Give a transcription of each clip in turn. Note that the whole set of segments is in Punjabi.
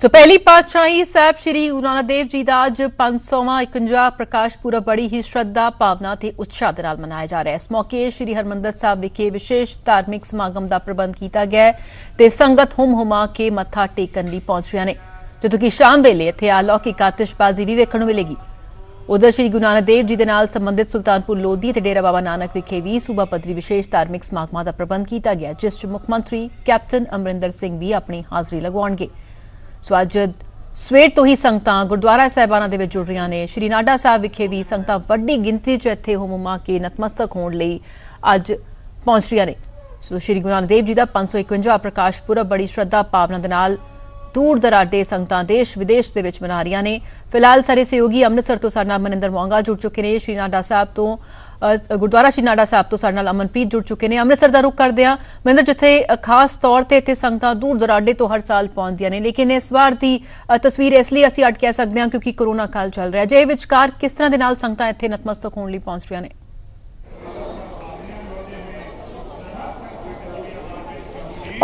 ਸੋ ਪਹਿਲੀ ਪਾਤਸ਼ਾਹੀ ਸਾਹਿਬ ਸ੍ਰੀ ਗੁਰੂ ਨਾਨਕ ਦੇਵ ਜੀ ਦਾ ਅੱਜ 500ਵਾਂ 51 ਪ੍ਰਕਾਸ਼ ਪੁਰਬ ਬੜੀ ਹੀ ਸ਼ਰਧਾ ਭਾਵਨਾ ਤੇ ਉਤਸ਼ਾਹ ਦੇ ਨਾਲ ਮਨਾਇਆ ਜਾ ਰਿਹਾ ਹੈ। ਇਸ ਮੌਕੇ ਸ੍ਰੀ ਹਰਮੰਦਰ ਸਾਹਿਬ ਵਿਖੇ ਵਿਸ਼ੇਸ਼ ਧਾਰਮਿਕ ਸਮਾਗਮ ਦਾ ਪ੍ਰਬੰਧ ਕੀਤਾ ਗਿਆ ਹੈ ਤੇ ਸੰਗਤ ਹੁਮ ਹੁਮਾ ਕੇ ਮੱਥਾ ਟੇਕਣ ਲਈ ਪਹੁੰਚ ਰਹੀਆਂ ਨੇ। ਜਦੋਂ ਕਿ ਸ਼ਾਮ ਵੇਲੇ ਇੱਥੇ ਅਲੌਕਿਕ ਆਤਿਸ਼ਬਾਜ਼ੀ ਵੀ ਵੇਖਣ ਨੂੰ ਮਿਲੇਗੀ। ਉਧਰ ਸ੍ਰੀ ਗੁਰੂ ਨਾਨਕ ਦੇਵ ਜੀ ਦੇ ਨਾਲ ਸੰਬੰਧਿਤ ਸੁਲਤਾਨਪੁਰ ਲੋਧੀ ਤੇ ਡੇਰਾ ਬਾਬਾ ਨਾਨਕ ਵਿਖੇ ਵੀ ਸੂਬਾ ਪੱਧਰੀ ਵਿਸ਼ੇਸ਼ ਧਾਰਮਿਕ ਸਮਾਗਮਾਂ ਦਾ ਪ੍ਰਬੰਧ ਕੀਤਾ ਗਿਆ, ਜਿਸ 'ਚ ਮੁੱਖ ਮੰਤਰੀ ਕੈਪਟਨ ਅਮਰਿੰਦਰ ਸਿੰਘ ਵੀ ਆਪਣੀ ਹਾਜ਼ਰੀ ਲਗਵਾਉਣਗੇ। ਸੋ ਅੱਜ ਸਵੇਰ ਤੋਂ ਹੀ ਸੰਗਤਾਂ ਗੁਰਦੁਆਰਾ ਸਾਹਿਬਾਨਾਂ ਦੇ ਵਿੱਚ ਜੁੜ ਰਹੀਆਂ ਨੇ। ਸ਼੍ਰੀ ਨਾਡਾ ਸਾਹਿਬ ਵਿਖੇ ਵੀ ਸੰਗਤਾਂ ਵੱਡੀ ਗਿਣਤੀ 'ਚ ਇੱਥੇ ਹੁਮਮਾ ਕੇ ਨਤਮਸਤਕ ਹੋਣ ਲਈ ਅੱਜ ਪਹੁੰਚ ਰਹੀਆਂ ਨੇ। ਸੋ ਸ਼੍ਰੀ ਗੁਰੂ ਨਾਨਕ ਦੇਵ ਜੀ ਦਾ 551 ਪ੍ਰਕਾਸ਼ ਪੁਰਬ ਬੜੀ ਸ਼ਰਧਾ ਭਾਵਨਾ ਦੇ ਨਾਲ ਦੂਰ ਦਰਾਡੇ ਸੰਗਤਾਂ ਦੇਸ਼ ਵਿਦੇਸ਼ ਦੇ ਵਿੱਚ ਮਨਾ ਰਹੀਆਂ ਨੇ। ਫਿਲਹਾਲ ਸਾਰੇ ਸਹਿਯੋਗੀ ਅੰਮ੍ਰਿਤਸਰ ਤੋਂ ਸਾਡੇ ਮਨਿੰਦਰ ਮੋਂਗਾ ਜੁੜ ਚੁੱਕੇ ਨੇ। ਸ਼੍ਰੀ ਨਾਡਾ ਸਾਹਿਬ ਤੋਂ ਗੁਰਦੁਆਰਾ ਸ਼੍ਰੀ ਨਾਡਾ ਸਾਹਿਬ ਤੋਂ ਸਾਡੇ ਨਾਲ ਅਮਨਪ੍ਰੀਤ ਜੁੜ ਚੁੱਕੇ ਨੇ। ਅੰਮ੍ਰਿਤਸਰ ਦਾ ਰੁਖ ਕਰਦੇ ਆ ਮਨਿੰਦਰ ਜਿੱਥੇ ਖਾਸ ਤੌਰ ਤੇ ਇੱਥੇ ਸੰਗਤਾਂ ਦੂਰ ਦਰਾਡੇ ਤੋਂ ਹਰ ਸਾਲ ਪਹੁੰਚਦੀਆਂ ਨੇ। ਲੇਕਿਨ ਇਸ ਵਾਰ ਦੀ ਤਸਵੀਰ ਇਸ ਲਈ ਅਸੀਂ ਅੱਡ ਕਹਿ ਸਕਦੇ ਹਾਂ ਕਿਉਂਕਿ ਕਰੋਨਾ ਕਾਲ ਚੱਲ ਰਿਹਾ ਜੇ ਵਿਚਕਾਰ ਕਿਸ ਤਰ੍ਹਾਂ ਦੇ ਨਾਲ ਸੰਗਤਾਂ ਇੱਥੇ ਨਤਮਸਤਕ ਹੋਣ ਲਈ ਪਹੁੰਚ ਰਹੀਆਂ ਨੇ?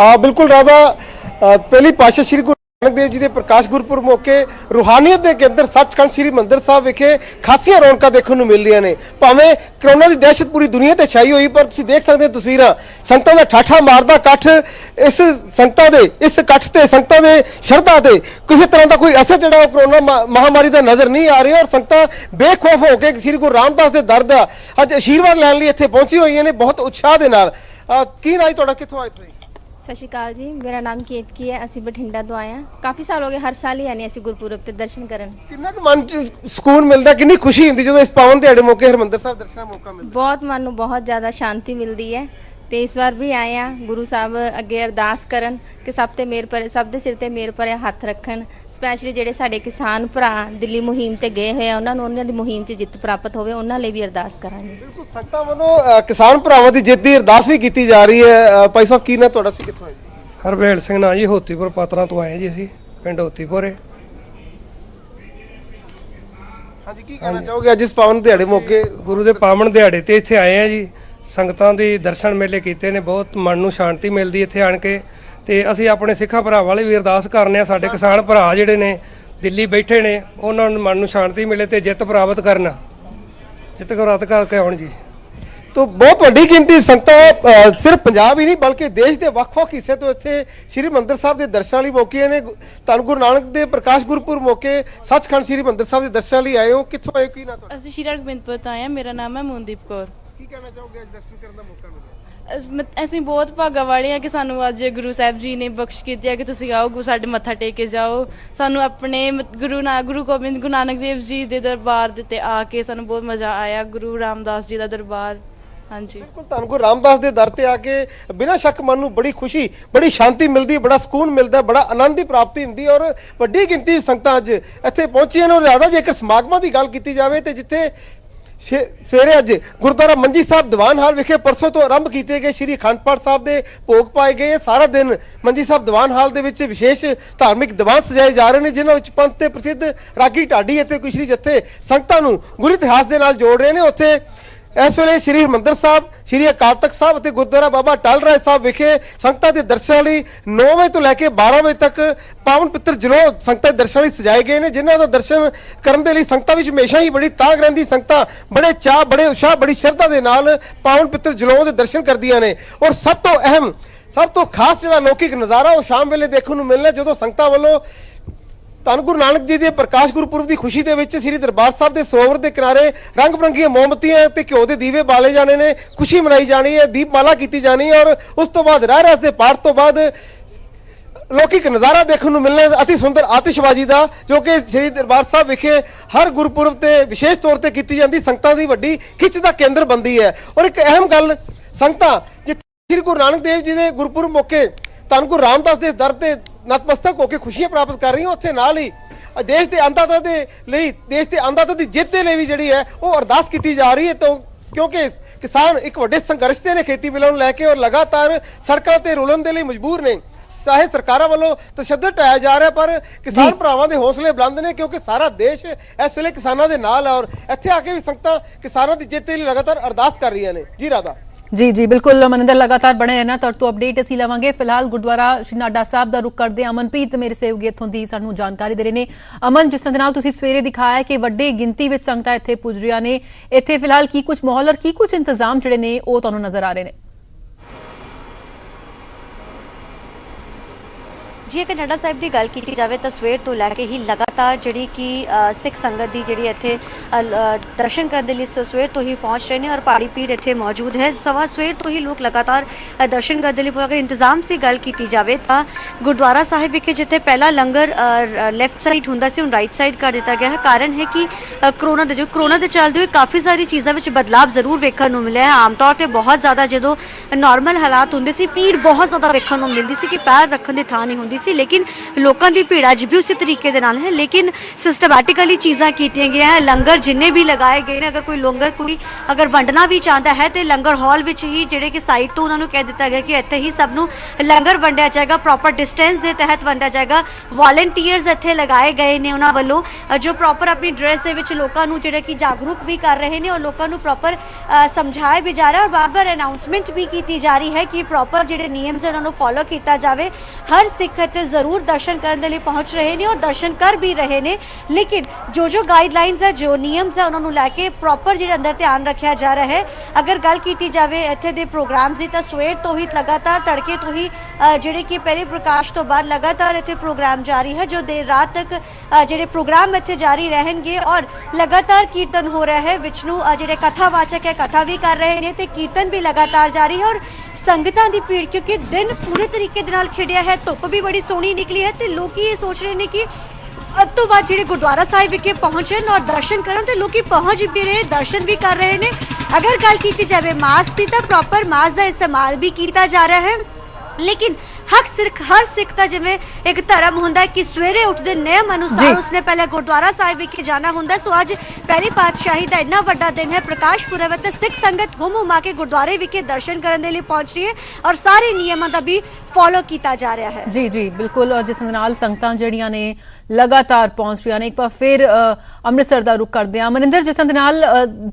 ਆ ਬਿਲਕੁਲ ਰਾਧਾ ਅ, ਪਹਿਲੀ ਪਾਸ਼ਾ ਸ੍ਰੀ ਗੁਰੂ ਨਾਨਕ ਦੇਵ ਜੀ ਦੇ ਪ੍ਰਕਾਸ਼ ਗੁਰਪੁਰਬ ਮੌਕੇ ਰੂਹਾਨੀਅਤ ਦੇ ਕੇਂਦਰ ਸੱਚਖੰਡ ਸ੍ਰੀ ਮੰਦਰ ਸਾਹਿਬ ਵਿਖੇ ਖਾਸੀਆਂ ਰੌਣਕਾਂ ਦੇਖਣ ਨੂੰ ਮਿਲ ਰਹੀਆਂ ਨੇ। ਭਾਵੇਂ ਕਰੋਨਾ ਦੀ ਦਹਿਸ਼ਤ ਪੂਰੀ ਦੁਨੀਆ ਤੇ ਛਾਈ ਹੋਈ, ਪਰ ਤੁਸੀਂ ਦੇਖ ਸਕਦੇ ਹੋ ਤਸਵੀਰਾਂ। ਸੰਗਤਾਂ ਦਾ ਠਾਠਾ ਮਾਰਦਾ ਇਕੱਠ, ਇਸ ਸੰਤਾਂ ਦੇ, ਇਸ ਇਕੱਠ ਤੇ, ਸੰਗਤਾਂ ਦੇ ਸ਼ਰਧਾ ਤੇ। ਕਿਸੇ ਤਰ੍ਹਾਂ ਦਾ ਕੋਈ ਅਸਰ ਜਿਹੜਾ ਉਹ ਕਰੋਨਾ ਮਹਾ- ਮਹਾਮਾਰੀ ਦਾ ਨਜ਼ਰ ਨਹੀਂ ਆ ਰਿਹਾ ਔਰ ਸੰਗਤਾਂ ਬੇਖੌਫ ਹੋ ਕੇ ਸ੍ਰੀ ਗੁਰੂ ਰਾਮਦਾਸ ਦੇ ਦਰ ਦਾ ਅੱਜ ਆਸ਼ੀਰਵਾਦ ਲੈਣ ਲਈ ਇੱਥੇ ਪਹੁੰਚੀ ਹੋਈਆਂ ਨੇ, ਬਹੁਤ ਉਤਸ਼ਾਹ ਦੇ ਨਾਲ। ਕੀ ਨਾਈ ਤੁਹਾਡਾ? ਕਿੱਥੋਂ ਆਏ ਤੁਸੀਂ? ਸਤਿ ਸ਼੍ਰੀ ਅਕਾਲ ਜੀ ਮੇਰਾ ਨਾਮ ਕੇਤਕੀ ਹੈ ਅਸੀਂ ਬਠਿੰਡਾ ਤੋਂ ਆਏ ਹਾਂ। ਕਾਫੀ ਸਾਲ ਹੋ ਗਏ ਹਰ ਸਾਲ ਹੀ ਆਨੇ ਅਸੀਂ ਗੁਰਪੁਰਬ ਤੇ ਦਰਸ਼ਨ ਕਰਨ। ਕਿੰਨਾ ਕੁ ਮਨ ਚ ਸਕੂਨ ਮਿਲਦਾ ਕਿੰਨੀ ਖੁਸ਼ੀ ਹੁੰਦੀ ਜਦੋਂ ਇਸ ਪਾਵਨ ਦਿਹਾੜੇ ਮੌਕੇ ਹਰਮੰਦਰ ਸਾਹਿਬ ਦਰਸ਼ਨ ਮੌਕਾ ਮਿਲਦਾ? ਬਹੁਤ ਮਨ ਨੂੰ ਬਹੁਤ ਜ਼ਿਆਦਾ ਸ਼ਾਂਤੀ ਮਿਲਦੀ ਹੈ। ਤੇ ਇਸ ਵਾਰ ਵੀ ਆਏ ਆ ਗੁਰੂ ਸਾਹਿਬ ਅੱਗੇ ਅਰਦਾਸ ਕਰਨ ਕਿ ਸਭ ਤੇ ਮੇਰ ਪਰ ਸਭ ਦੇ ਸਿਰ ਤੇ ਮੇਰ ਭਰੇ ਹੱਥ ਰੱਖਣ ਸਪੈਸ਼ਲੀ ਜਿਹੜੇ ਸਾਡੇ ਕਿਸਾਨ ਭਰਾ ਦਿੱਲੀ ਮੁਹਿੰਮ ਤੇ ਗਏ ਹੋਏ ਆ ਉਹਨਾਂ ਨੂੰ ਉਹਨਾਂ ਦੀ ਮੁਹਿੰਮ 'ਚ ਜਿੱਤ ਪ੍ਰਾਪਤ ਹੋਵੇ ਉਹਨਾਂ ਲਈ ਵੀ ਅਰਦਾਸ ਕਰਾਂਗੇ। ਬਿਲਕੁਲ ਸੰਗਤਾਂ ਵੱਲੋਂ ਕਿਸਾਨ ਭਰਾਵਾਂ ਦੀ ਜਿੱਤ ਦੀ ਅਰਦਾਸ ਵੀ ਕੀਤੀ ਜਾ ਰਹੀ ਹੈ। ਭਾਈ ਸਾਹਿਬ ਕੀ ਨਾ ਤੁਹਾਡਾ ਸੀ ਕਿੱਥੋਂ ਆਏ? ਹਰਵੇਲ ਸਿੰਘ ਨਾਂ ਜੀ ਹੋਤੀਪੁਰ ਪਾਤਰਾਂ ਤੋਂ ਆਏ ਜੀ ਅਸੀਂ ਪਿੰਡ ਹੋਤੀਪੁਰ। ਹੈ ਹਾਂਜੀ ਕੀ ਕਹਿਣਾ ਚਾਹੋਗੇ ਅੱਜ ਇਸ ਪਾਵਨ ਦਿਹਾੜੇ ਮੌਕੇ? ਗੁਰੂ ਦੇ ਪਾਵਨ ਦਿਹਾੜੇ ਤੇ ਇੱਥੇ ਆਏ ਆ ਜੀ। ਸੰਗਤਾਂ ਦੇ ਦਰਸ਼ਨ ਮੇਲੇ ਕੀਤੇ ਨੇ ਬਹੁਤ ਮਨ ਨੂੰ ਸ਼ਾਂਤੀ ਮਿਲਦੀ ਇੱਥੇ ਆਣ ਕੇ। ਤੇ ਅਸੀਂ ਆਪਣੇ ਸਿੱਖਾਂ ਭਰਾਵਾਂ ਲਈ ਵੀ ਅਰਦਾਸ ਕਰਨੇ ਆ ਸਾਡੇ ਕਿਸਾਨ ਭਰਾ ਜਿਹੜੇ ਨੇ ਦਿੱਲੀ ਬੈਠੇ ਨੇ ਉਹਨਾਂ ਨੂੰ ਮਨ ਨੂੰ ਸ਼ਾਂਤੀ ਮਿਲੇ ਤੇ ਜਿੱਤ ਪ੍ਰਾਪਤ ਕਰਨ। ਜਿੱਤ ਪ੍ਰਾਪਤ ਕਰਕੇ ਆਉਣ ਜੀ। ਤੋ ਬਹੁਤ ਵੱਡੀ ਗਿਣਤੀ ਸੰਗਤਾਂ ਸਿਰਫ ਪੰਜਾਬ ਹੀ ਨਹੀਂ ਬਲਕਿ ਦੇਸ਼ ਦੇ ਵੱਖ-ਵੱਖ ਹਿੱਸੇ ਤੋਂ ਇੱਥੇ ਸ੍ਰੀ ਮੰਦਰ ਸਾਹਿਬ ਦੇ ਦਰਸ਼ਨਾਂ ਲਈ ਮੌਕੇ ਨੇ। ਧੰਨ ਗੁਰੂ ਨਾਨਕ ਦੇ ਪ੍ਰਕਾਸ਼ ਗੁਰਪੁਰਬ ਮੌਕੇ ਸੱਚਖੰਡ ਸ੍ਰੀ ਮੰਦਰ ਸਾਹਿਬ ਦੇ ਦਰਸ਼ਨਾਂ ਲਈ ਆਏ ਹੋ। ਕਿੱਥੋਂ ਆਏ ਕੀ ਨਾ ਤੁਹਾਡਾ? ਅਸੀਂ ਸ਼੍ਰੀ ਤੋਂ ਆਏ ਹਾਂ। ਮੇਰਾ ਨਾਮ ਹੈ ਮੋਨਦੀਪ ਕੌਰ। ਕੀ ਕਹਿਣਾ ਚਾਹੋਗੇ ਅੱਜ ਦਰਸ਼ਨ ਕਰਨ ਦਾ ਮੌਕਾ ਮਿਲਿਆ? ਅਸ- ਬਹੁਤ ਭਾਗਾ ਵਾਲੇ ਹਾਂ ਕਿ ਸਾਨੂੰ ਅੱਜ ਗੁਰੂ ਸਾਹਿਬ ਜੀ ਨੇ ਬਖਸ਼ ਕੀਤੀ ਹੈ ਕਿ ਤੁਸੀਂ ਆਓ ਗੁ ਸਾਡੇ ਮੱਥਾ ਟੇਕ ਕੇ ਜਾਓ। ਸਾਨੂੰ ਆਪਣੇ ਗੁਰੂ ਨਾ ਗੁਰੂ ਗੋਬਿੰਦ ਗੁਰੂ ਨਾਨਕ ਦੇਵ ਜੀ ਦੇ ਦਰਬਾਰ ਦੇ ਆ ਕੇ ਸਾਨੂੰ ਬਹੁਤ ਮਜ਼ਾ ਆਇਆ ਗੁਰੂ ਰਾਮਦਾਸ ਜੀ ਦਾ ਦਰਬਾਰ। ਹਾਂਜੀ। ਬਿਲਕੁਲ ਤੁਹਾਨੂੰ ਗੁਰੂ ਰਾਮਦਾਸ ਦੇ ਦਰ ਤੇ ਆ ਕੇ ਬਿਨਾਂ ਸ਼ੱਕ ਮਨ ਨੂੰ ਬੜੀ ਖੁਸ਼ੀ ਬੜੀ ਸ਼ਾਂਤੀ ਮਿਲਦੀ ਬੜਾ ਸਕੂਨ ਮਿਲਦਾ ਬੜਾ ਆਨੰਦ ਦੀ ਪ੍ਰਾਪਤੀ ਹੁੰਦੀ ਔਰ ਵੱਡੀ ਗਿਣਤੀ ਸੰਗਤਾਂ ਅੱਜ ਇੱਥੇ ਪਹੁੰਚੀਆਂ ਨੇ ਔਰ ਜ਼ਿਆਦਾ ਜੇਕਰ ਸਮਾਗਮਾਂ ਦੀ ਗੱਲ ਕੀਤੀ ਜਾਵੇ ਤੇ ਜਿੱਥੇ ਸਵੇਰੇ ਅੱਜ ਗੁਰਦੁਆਰਾ ਮੰਜੀ ਸਾਹਿਬ ਦੀਵਾਨ ਹਾਲ ਵਿਖੇ ਪਰਸੋਂ ਤੋਂ ਆਰੰਭ ਕੀਤੇ ਗਏ ਸ੍ਰੀ ਅਖੰਡ ਪਾਠ ਸਾਹਿਬ ਦੇ ਭੋਗ ਪਾਏ ਗਏ। ਸਾਰਾ ਦਿਨ ਮੰਜੀ ਸਾਹਿਬ ਦੀਵਾਨ ਹਾਲ ਦੇ ਵਿੱਚ ਵਿਸ਼ੇਸ਼ ਧਾਰਮਿਕ ਦੀਵਾਨ ਸਜਾਏ ਜਾ ਰਹੇ ਨੇ, ਜਿਨ੍ਹਾਂ ਵਿੱਚ ਪੰਥ ਤੇ ਪ੍ਰਸਿੱਧ ਰਾਗੀ ਢਾਡੀ ਅਤੇ ਕੁਸ਼ਰੀ ਜੱਥੇ ਸੰਗਤਾਂ ਨੂੰ ਗੁਰੂ ਇਤਿਹਾਸ ਦੇ ਨਾਲ ਜੋੜ ਰਹੇ ਨੇ। ਉੱਥੇ ਇਸ ਵੇਲੇ ਸ੍ਰੀ ਹਰਿਮੰਦਰ ਸਾਹਿਬ, ਸ੍ਰੀ ਅਕਾਲ ਤਖਤ ਸਾਹਿਬ ਅਤੇ ਗੁਰਦੁਆਰਾ ਬਾਬਾ ਟਾਲ ਰਾਏ ਸਾਹਿਬ ਵਿਖੇ ਸੰਗਤਾਂ ਦੇ ਦਰਸ਼ਨਾਂ ਲਈ 9 ਵਜੇ ਤੋਂ ਲੈ ਕੇ 12 ਵਜੇ ਤੱਕ ਪਾਵਨ ਪਿੱਤਰ ਜਲੋ ਸੰਗਤਾਂ ਦੇ ਦਰਸ਼ਨਾਂ ਲਈ ਸਜਾਏ ਗਏ ਨੇ, ਜਿਨ੍ਹਾਂ ਦਾ ਦਰਸ਼ਨ ਕਰਨ ਦੇ ਲਈ ਸੰਗਤਾਂ ਵਿੱਚ ਹਮੇਸ਼ਾ ਹੀ ਬੜੀ ਤਾਂਗ ਰਹਿੰਦੀ, ਸੰਗਤਾਂ ਬੜੇ ਚਾਹ ਬੜੇ ਉਸ਼ਾਹ ਬੜੀ ਸ਼ਰਧਾ ਦੇ ਨਾਲ ਪਾਵਨ ਪਿੱਤਰ ਜਲੋ ਦੇ ਦਰਸ਼ਨ ਕਰਦੀਆਂ ਨੇ। ਔਰ ਸਭ ਤੋਂ ਅਹਿਮ, ਸਭ ਤੋਂ ਖਾਸ ਜਿਹੜਾ ਲੌਕਿਕ ਨਜ਼ਾਰਾ ਉਹ ਸ਼ਾਮ ਵੇਲੇ ਦੇਖਣ ਨੂੰ ਮਿਲਣਾ, ਜਦੋਂ ਸੰਗਤਾਂ ਵੱਲੋਂ ਧੰਨ ਗੁਰੂ ਨਾਨਕ ਜੀ ਦੇ ਪ੍ਰਕਾਸ਼ ਗੁਰਪੁਰਬ ਦੀ ਖੁਸ਼ੀ ਦੇ ਵਿੱਚ ਸ੍ਰੀ ਦਰਬਾਰ ਸਾਹਿਬ ਦੇ ਸਰੋਵਰ ਦੇ ਕਿਨਾਰੇ ਰੰਗ ਬਰੰਗੀਆਂ ਮੋਮਬੱਤੀਆਂ ਤੇ ਘਿਓ ਦੇ ਦੀਵੇ ਬਾਲੇ ਜਾਣੇ ਨੇ, ਖੁਸ਼ੀ ਮਨਾਈ ਜਾਣੀ ਹੈ, ਦੀਪਮਾਲਾ ਕੀਤੀ ਜਾਣੀ ਹੈ ਔਰ ਉਸ ਤੋਂ ਬਾਅਦ ਰਹਿ ਰਸ ਦੇ ਪਾਠ ਤੋਂ ਬਾਅਦ ਲੌਕਿਕ ਨਜ਼ਾਰਾ ਦੇਖਣ ਨੂੰ ਮਿਲਣਾ ਹੈ ਅਤੀ ਸੁੰਦਰ ਆਤਿਸ਼ਬਾਜ਼ੀ ਦਾ, ਜੋ ਕਿ ਸ੍ਰੀ ਦਰਬਾਰ ਸਾਹਿਬ ਵਿਖੇ ਹਰ ਗੁਰਪੁਰਬ ਤੇ ਵਿਸ਼ੇਸ਼ ਤੌਰ ਤੇ ਕੀਤੀ ਜਾਂਦੀ ਸੰਗਤਾਂ ਦੀ ਵੱਡੀ ਖਿੱਚ ਦਾ ਕੇਂਦਰ ਬੰਦੀ ਹੈ। ਔਰ ਇੱਕ ਅਹਿਮ ਗੱਲ, ਸੰਗਤਾਂ, ਜਿੱਥੇ ਸ੍ਰੀ ਗੁਰੂ ਨਾਨਕ ਦੇਵ ਜੀ ਦੇ ਗੁਰਪੁਰਬ ਮੌਕੇ ਧੰਨ ਗੁਰੂ ਰਾਮਦਾਸ ਦੇ ਦਰ ਤੇ ਨਤਮਸਤਕ ਹੋ ਕੇ ਖੁਸ਼ੀਆਂ ਪ੍ਰਾਪਤ ਕਰ ਰਹੀਆਂ ਉੱਥੇ ਨਾਲ ਹੀ। ਦੇਸ਼ ਦੇ ਅੰਦਾਤਾ ਦੇ ਲਈ ਦੇਸ਼ ਦੇ ਅੰਦਾਤਾ ਦੀ ਜਿੱਤ ਦੇ ਲਈ ਵੀ ਜਿਹੜੀ ਹੈ ਉਹ ਅਰਦਾਸ ਕੀਤੀ ਜਾ ਰਹੀ ਹੈ। ਤਾਂ ਕਿਉਂਕਿ ਕਿਸਾਨ ਇੱਕ ਵੱਡੇ ਸੰਘਰਸ਼ ਤੇ ਨੇ ਖੇਤੀ ਬਿੱਲਾਂ ਨੂੰ ਲੈ ਕੇ ਔਰ ਲਗਾਤਾਰ ਸੜਕਾਂ ਤੇ ਰੁਲਣ ਦੇ ਲਈ ਮਜਬੂਰ ਨੇ। ਚਾਹੇ ਸਰਕਾਰਾਂ ਵੱਲੋਂ ਤਸ਼ੱਦਦ ਟਾਇਆ ਜਾ ਰਿਹਾ ਪਰ ਕਿਸਾਨ ਭਰਾਵਾਂ ਦੇ ਹੌਸਲੇ ਬੁਲੰਦ ਨੇ ਕਿਉਂਕਿ ਸਾਰਾ ਦੇਸ਼ ਇਸ ਵੇਲੇ ਕਿਸਾਨਾਂ ਦੇ ਨਾਲ ਹੈ ਔਰ ਇੱਥੇ ਆ ਕੇ ਵੀ ਸੰਗਤਾਂ ਕਿਸਾਨਾਂ ਦੀ ਜਿੱਤ ਲਈ ਲਗਾਤਾਰ ਅਰਦਾਸ ਕਰ ਰਹੀਆਂ ਨੇ। ਜੀ ਰਾਧਾ। ਜੀ ਜੀ, ਬਿਲਕੁਲ, ਮਨਿੰਦਰ ਲਗਾਤਾਰ ਬਣੇ ਰਹਿਣਾ, ਤੁਹਾਡੇ ਤੋਂ ਅਪਡੇਟ ਅਸੀਂ ਲਵਾਂਗੇ। ਫਿਲਹਾਲ ਗੁਰਦੁਆਰਾ ਸ਼੍ਰੀ ਨਾਡਾ ਸਾਹਿਬ ਦਾ ਰੁਕ ਕਰਦੇ ਅਮਨਪ੍ਰੀਤ ਮੇਰੇ ਸਹਿਯੋਗੀ ਇੱਥੋਂ ਦੀ ਸਾਨੂੰ ਜਾਣਕਾਰੀ ਦੇ ਰਹੇ ਨੇ। ਅਮਨ, ਜਿਸ ਨਾਲ ਤੁਸੀਂ ਸਵੇਰੇ ਦਿਖਾਇਆ ਕਿ ਵੱਡੀ ਗਿਣਤੀ ਵਿੱਚ ਸੰਗਤਾਂ ਇੱਥੇ ਪੁੱਜ ਰਹੀਆਂ ਨੇ। ਇੱਥੇ ਫਿਲਹਾਲ ਕੀ ਕੁਝ ਮਾਹੌਲ ਔਰ ਕੀ ਕੁਝ ਇੰਤਜ਼ਾਮ ਜਿਹੜੇ ਨੇ, ਉਹ ਤੁਹਾਨੂੰ ਨਜ਼ਰ ਆ ਰਹੇ ਨੇ। ਜੀ ਅਗਰ ਨੱਡਾ ਸਾਹਿਬ ਦੀ ਗੱਲ ਕੀਤੀ ਜਾਵੇ ਤਾਂ ਸਵੇਰ ਤੋਂ ਲੈ ਕੇ ਹੀ ਲਗਾਤਾਰ ਜਿਹੜੀ ਕਿ ਸਿੱਖ ਸੰਗਤ ਦੀ ਜਿਹੜੀ ਇੱਥੇ ਦਰਸ਼ਨ ਕਰਨ ਦੇ ਲਈ ਸ- ਸਵੇਰ ਤੋਂ ਹੀ ਪਹੁੰਚ ਰਹੇ ਨੇ ਔਰ ਪਹਾੜੀ ਪੀੜ ਇੱਥੇ ਮੌਜੂਦ ਹੈ। ਸਵਾ ਸਵੇਰ ਤੋਂ ਹੀ ਲੋਕ ਲਗਾਤਾਰ ਦਰਸ਼ਨ ਕਰਨ ਦੇ ਲਈ ਅਗਰ ਇੰਤਜ਼ਾਮ ਦੀ ਗੱਲ ਕੀਤੀ ਜਾਵੇ ਤਾਂ ਗੁਰਦੁਆਰਾ ਸਾਹਿਬ ਵਿਖੇ ਜਿੱਥੇ ਪਹਿਲਾ ਲੰਗਰ ਲੈਫਟ ਸਾਈਡ ਹੁੰਦਾ ਸੀ, ਹੁਣ ਰਾਈਟ ਸਾਈਡ ਕਰ ਦਿੱਤਾ ਗਿਆ ਹੈ। ਕਾਰਨ ਹੈ ਕਿ ਕਰੋਨਾ ਦੇ ਜੋ ਕਰੋਨਾ ਦੇ ਚੱਲਦੇ ਹੋਏ ਕਾਫੀ ਸਾਰੀ ਚੀਜ਼ਾਂ ਵਿੱਚ ਬਦਲਾਅ ਜ਼ਰੂਰ ਵੇਖਣ ਨੂੰ ਮਿਲਿਆ ਹੈ। ਆਮ ਤੌਰ ਤੇ ਬਹੁਤ ਜ਼ਿਆਦਾ ਜਦੋਂ ਨਾਰਮਲ ਹਾਲਾਤ ਹੁੰਦੇ ਸੀ, ਭੀੜ ਬਹੁਤ ਜ਼ਿਆਦਾ ਵੇਖਣ ਨੂੰ ਮਿਲਦੀ ਸੀ ਕਿ ਪੈਰ ਰੱਖਣ ਦੀ ਥਾਂ ਨਹੀਂ ਹੁੰਦੀ ਸੀ, ਲੇਕਿਨ ਲੋਕਾਂ ਦੀ ਭੀੜ ਅੱਜ ਵੀ ਉਸੇ ਤਰੀਕੇ ਦੇ ਨਾਲ ਹੈ, ਲੇਕਿਨ ਸਿਸਟਮੈਟਿਕਲੀ ਚੀਜ਼ਾਂ ਕੀਤੀਆਂ ਗਈਆਂ ਹੈ। ਲੰਗਰ ਜਿੰਨੇ ਵੀ ਲਗਾਏ ਗਏ ਨੇ, ਅਗਰ ਕੋਈ ਲੰਗਰ ਕੋਈ ਅਗਰ ਵੰਡਣਾ ਵੀ ਚਾਹੁੰਦਾ ਹੈ, ਤੇ ਲੰਗਰ ਹਾਲ ਵਿੱਚ ਹੀ ਜਿਹੜੇ ਕਿ ਸਾਈਟ ਤੋਂ ਉਹਨਾਂ ਨੂੰ ਕਹਿ ਦਿੱਤਾ ਗਿਆ ਕਿ ਇੱਥੇ ਹੀ ਸਭ ਨੂੰ ਲੰਗਰ ਵੰਡਿਆ ਜਾਏਗਾ ਪ੍ਰੋਪਰ ਡਿਸਟੈਂਸ ਦੇ ਤਹਿਤ ਵੰਡਿਆ ਜਾਏਗਾ। ਵਾਲੰਟੀਅਰਸ ਇੱਥੇ ਲਗਾਏ ਗਏ ਨੇ ਉਹਨਾਂ ਵੱਲੋਂ ਜੋ ਪ੍ਰੋਪਰ ਆਪਣੀ ਡਰੈਸ ਦੇ ਵਿੱਚ ਲੋਕਾਂ ਨੂੰ ਜਿਹੜੇ ਕਿ ਜਾਗਰੂਕ ਵੀ ਕਰ ਰਹੇ ਨੇ ਔਰ ਲੋਕਾਂ ਨੂੰ ਪ੍ਰੋਪਰ ਸਮਝਾਇਆ ਵੀ ਜਾ ਰਿਹਾ ਔਰ ਬਾਬਰ ਅਨਾਉਂਸਮੈਂਟ ਵੀ ਕੀਤੀ ਜਾ ਰਹੀ ਹੈ ਕਿ ਪ੍ਰੋਪਰ ਜਿਹੜੇ ਨਿਯਮ ਹੈ ਉਹਨਾਂ ਨੂੰ ਫੋਲੋ ਕੀਤਾ ਜਾਵੇ। ਹਰ ਸਿੱਖ ਇੱਥੇ ਜ਼ਰੂਰ ਦਰਸ਼ਨ ਕਰਨ ਦੇ ਲਈ ਪਹੁੰਚ ਰਹੇ ਨੇ ਔਰ ਦਰਸ਼ਨ ਕਰ ਵੀ ਰਹੇ ਨੇ। ਲੇਕਿਨ ਜੋ ਜੋ ਗਾਈਡਲਾਈਨਸ ਹੈ ਜੋ ਨਿਯਮਸ ਹੈ ਉਹਨਾਂ ਨੂੰ ਲੈ ਕੇ ਪ੍ਰੋਪਰ ਜਿਹੜੇ ਅੰਦਰ ਧਿਆਨ ਰੱਖਿਆ ਜਾ ਰਿਹਾ ਹੈ। ਅਗਰ ਗੱਲ ਕੀਤੀ ਜਾਵੇ ਇੱਥੇ ਦੇ ਪ੍ਰੋਗਰਾਮਸ ਦੀ ਤਾਂ ਸਵੇਰ ਤੋਂ ਹੀ ਲਗਾਤਾਰ ਤੜਕੇ ਤੋਂ ਹੀ ਜਿਹੜੇ ਕਿ ਪਹਿਲੇ ਪ੍ਰਕਾਸ਼ ਤੋਂ ਬਾਅਦ ਲਗਾਤਾਰ ਇੱਥੇ ਪ੍ਰੋਗਰਾਮ ਜਾਰੀ ਹੈ ਜੋ ਦੇਰ ਰਾਤ ਤੱਕ ਜਿਹੜੇ ਪ੍ਰੋਗਰਾਮ ਇੱਥੇ ਜਾਰੀ ਰਹਿਣਗੇ ਔਰ ਲਗਾਤਾਰ ਕੀਰਤਨ ਹੋ ਰਿਹਾ ਹੈ ਵਿਚਨੂੰ ਅ, ਜਿਹੜੇ ਕਥਾਵਾਚਕ ਹੈ ਕਥਾ ਵੀ ਕਰ ਰਹੇ ਨੇ ਤੇ ਕੀਰਤਨ ਵੀ ਲਗਾਤਾਰ ਜਾਰੀ ਹੈ ਔਰ ਸੰਗਤਾਂ ਦੀ ਭੀੜ ਕਿਉਂਕਿ ਦਿਨ ਪੂਰੇ ਤਰੀਕੇ ਦੇ ਨਾਲ ਖਿੜਿਆ ਹੈ, ਧੁੱਪ ਵੀ ਬੜੀ ਸੋਹਣੀ ਨਿਕਲੀ ਹੈ ਤੇ ਲੋਕੀ ਇਹ ਸੋਚ ਰਹੇ ਨੇ ਕਿ ਅੱਧ ਤੋਂ ਬਾਅਦ ਜਿਹੜੇ ਗੁਰਦੁਆਰਾ ਸਾਹਿਬ ਵਿਖੇ ਪਹੁੰਚਣ ਔਰ ਦਰਸ਼ਨ ਕਰਨ ਤੇ ਲੋਕੀ ਪਹੁੰਚ ਵੀ ਰਹੇ, ਦਰਸ਼ਨ ਵੀ ਕਰ ਰਹੇ ਨੇ। ਅਗਰ ਗੱਲ ਕੀਤੀ ਜਾਵੇ ਮਾਸਕ ਦੀ ਤਾਂ ਪ੍ਰੋਪਰ ਮਾਸਕ ਦਾ ਇਸਤੇਮਾਲ ਵੀ ਕੀਤਾ ਜਾ ਰਿਹਾ ਹੈ। ਲੇਕਿਨ ਹਕ ਸਿਰਖ ਹਰ ਸਿੱਖ ਦਾ ਜਿਵੇਂ ਇੱਕ ਧਰਮ ਹੁੰਦਾ ਕਿ ਸਵੇਰੇ ਉੱਠਦੇ ਨਿਯਮ ਅਨੁਸਾਰ। ਉਸਨੇ ਪਹਿਲੇ ਗੁਰਦੁਆਰਾ ਸਾਹਿਬ ਵਿਖੇ ਜਾਣਾ ਹੁੰਦਾ। ਸੋ ਅੱਜ ਪਹਿਲੀ ਪਾਤਸ਼ਾਹੀ ਦਾ ਇੰਨਾ ਵੱਡਾ ਦਿਨ ਹੈ ਪ੍ਰਕਾਸ਼ ਪੁਰਬ ਤੇ ਸਿੱਖ ਸੰਗਤ ਹੁਮ ਹੁਮਾ ਕੇ ਗੁਰਦੁਆਰੇ ਵਿਖੇ ਦਰਸ਼ਨ ਕਰਨ ਦੇ ਲਈ ਪਹੁੰਚ ਰਹੀ ਹੈ ਔਰ ਸਾਰੇ ਨਿਯਮਾਂ ਦਾ ਵੀ ਫੋਲੋ ਕੀਤਾ ਜਾ ਰਿਹਾ ਹੈ ਜੀ ਜੀ ਬਿਲਕੁਲ ਔਰ ਜਿਸ ਨਾਲ ਸੰਗਤਾਂ ਜਿਹੜੀਆਂ ਨੇ ਲਗਾਤਾਰ ਪਹੁੰਚ ਰਹੀਆਂ ਨੇ ਇੱਕ ਵਾਰ ਫਿਰ ਅੰਮ੍ਰਿਤਸਰ ਦਾ ਰੁਕ ਕਰਦੇ ਹਾਂ ਮਨਿੰਦਰ ਜਿਸ ਨਾਲ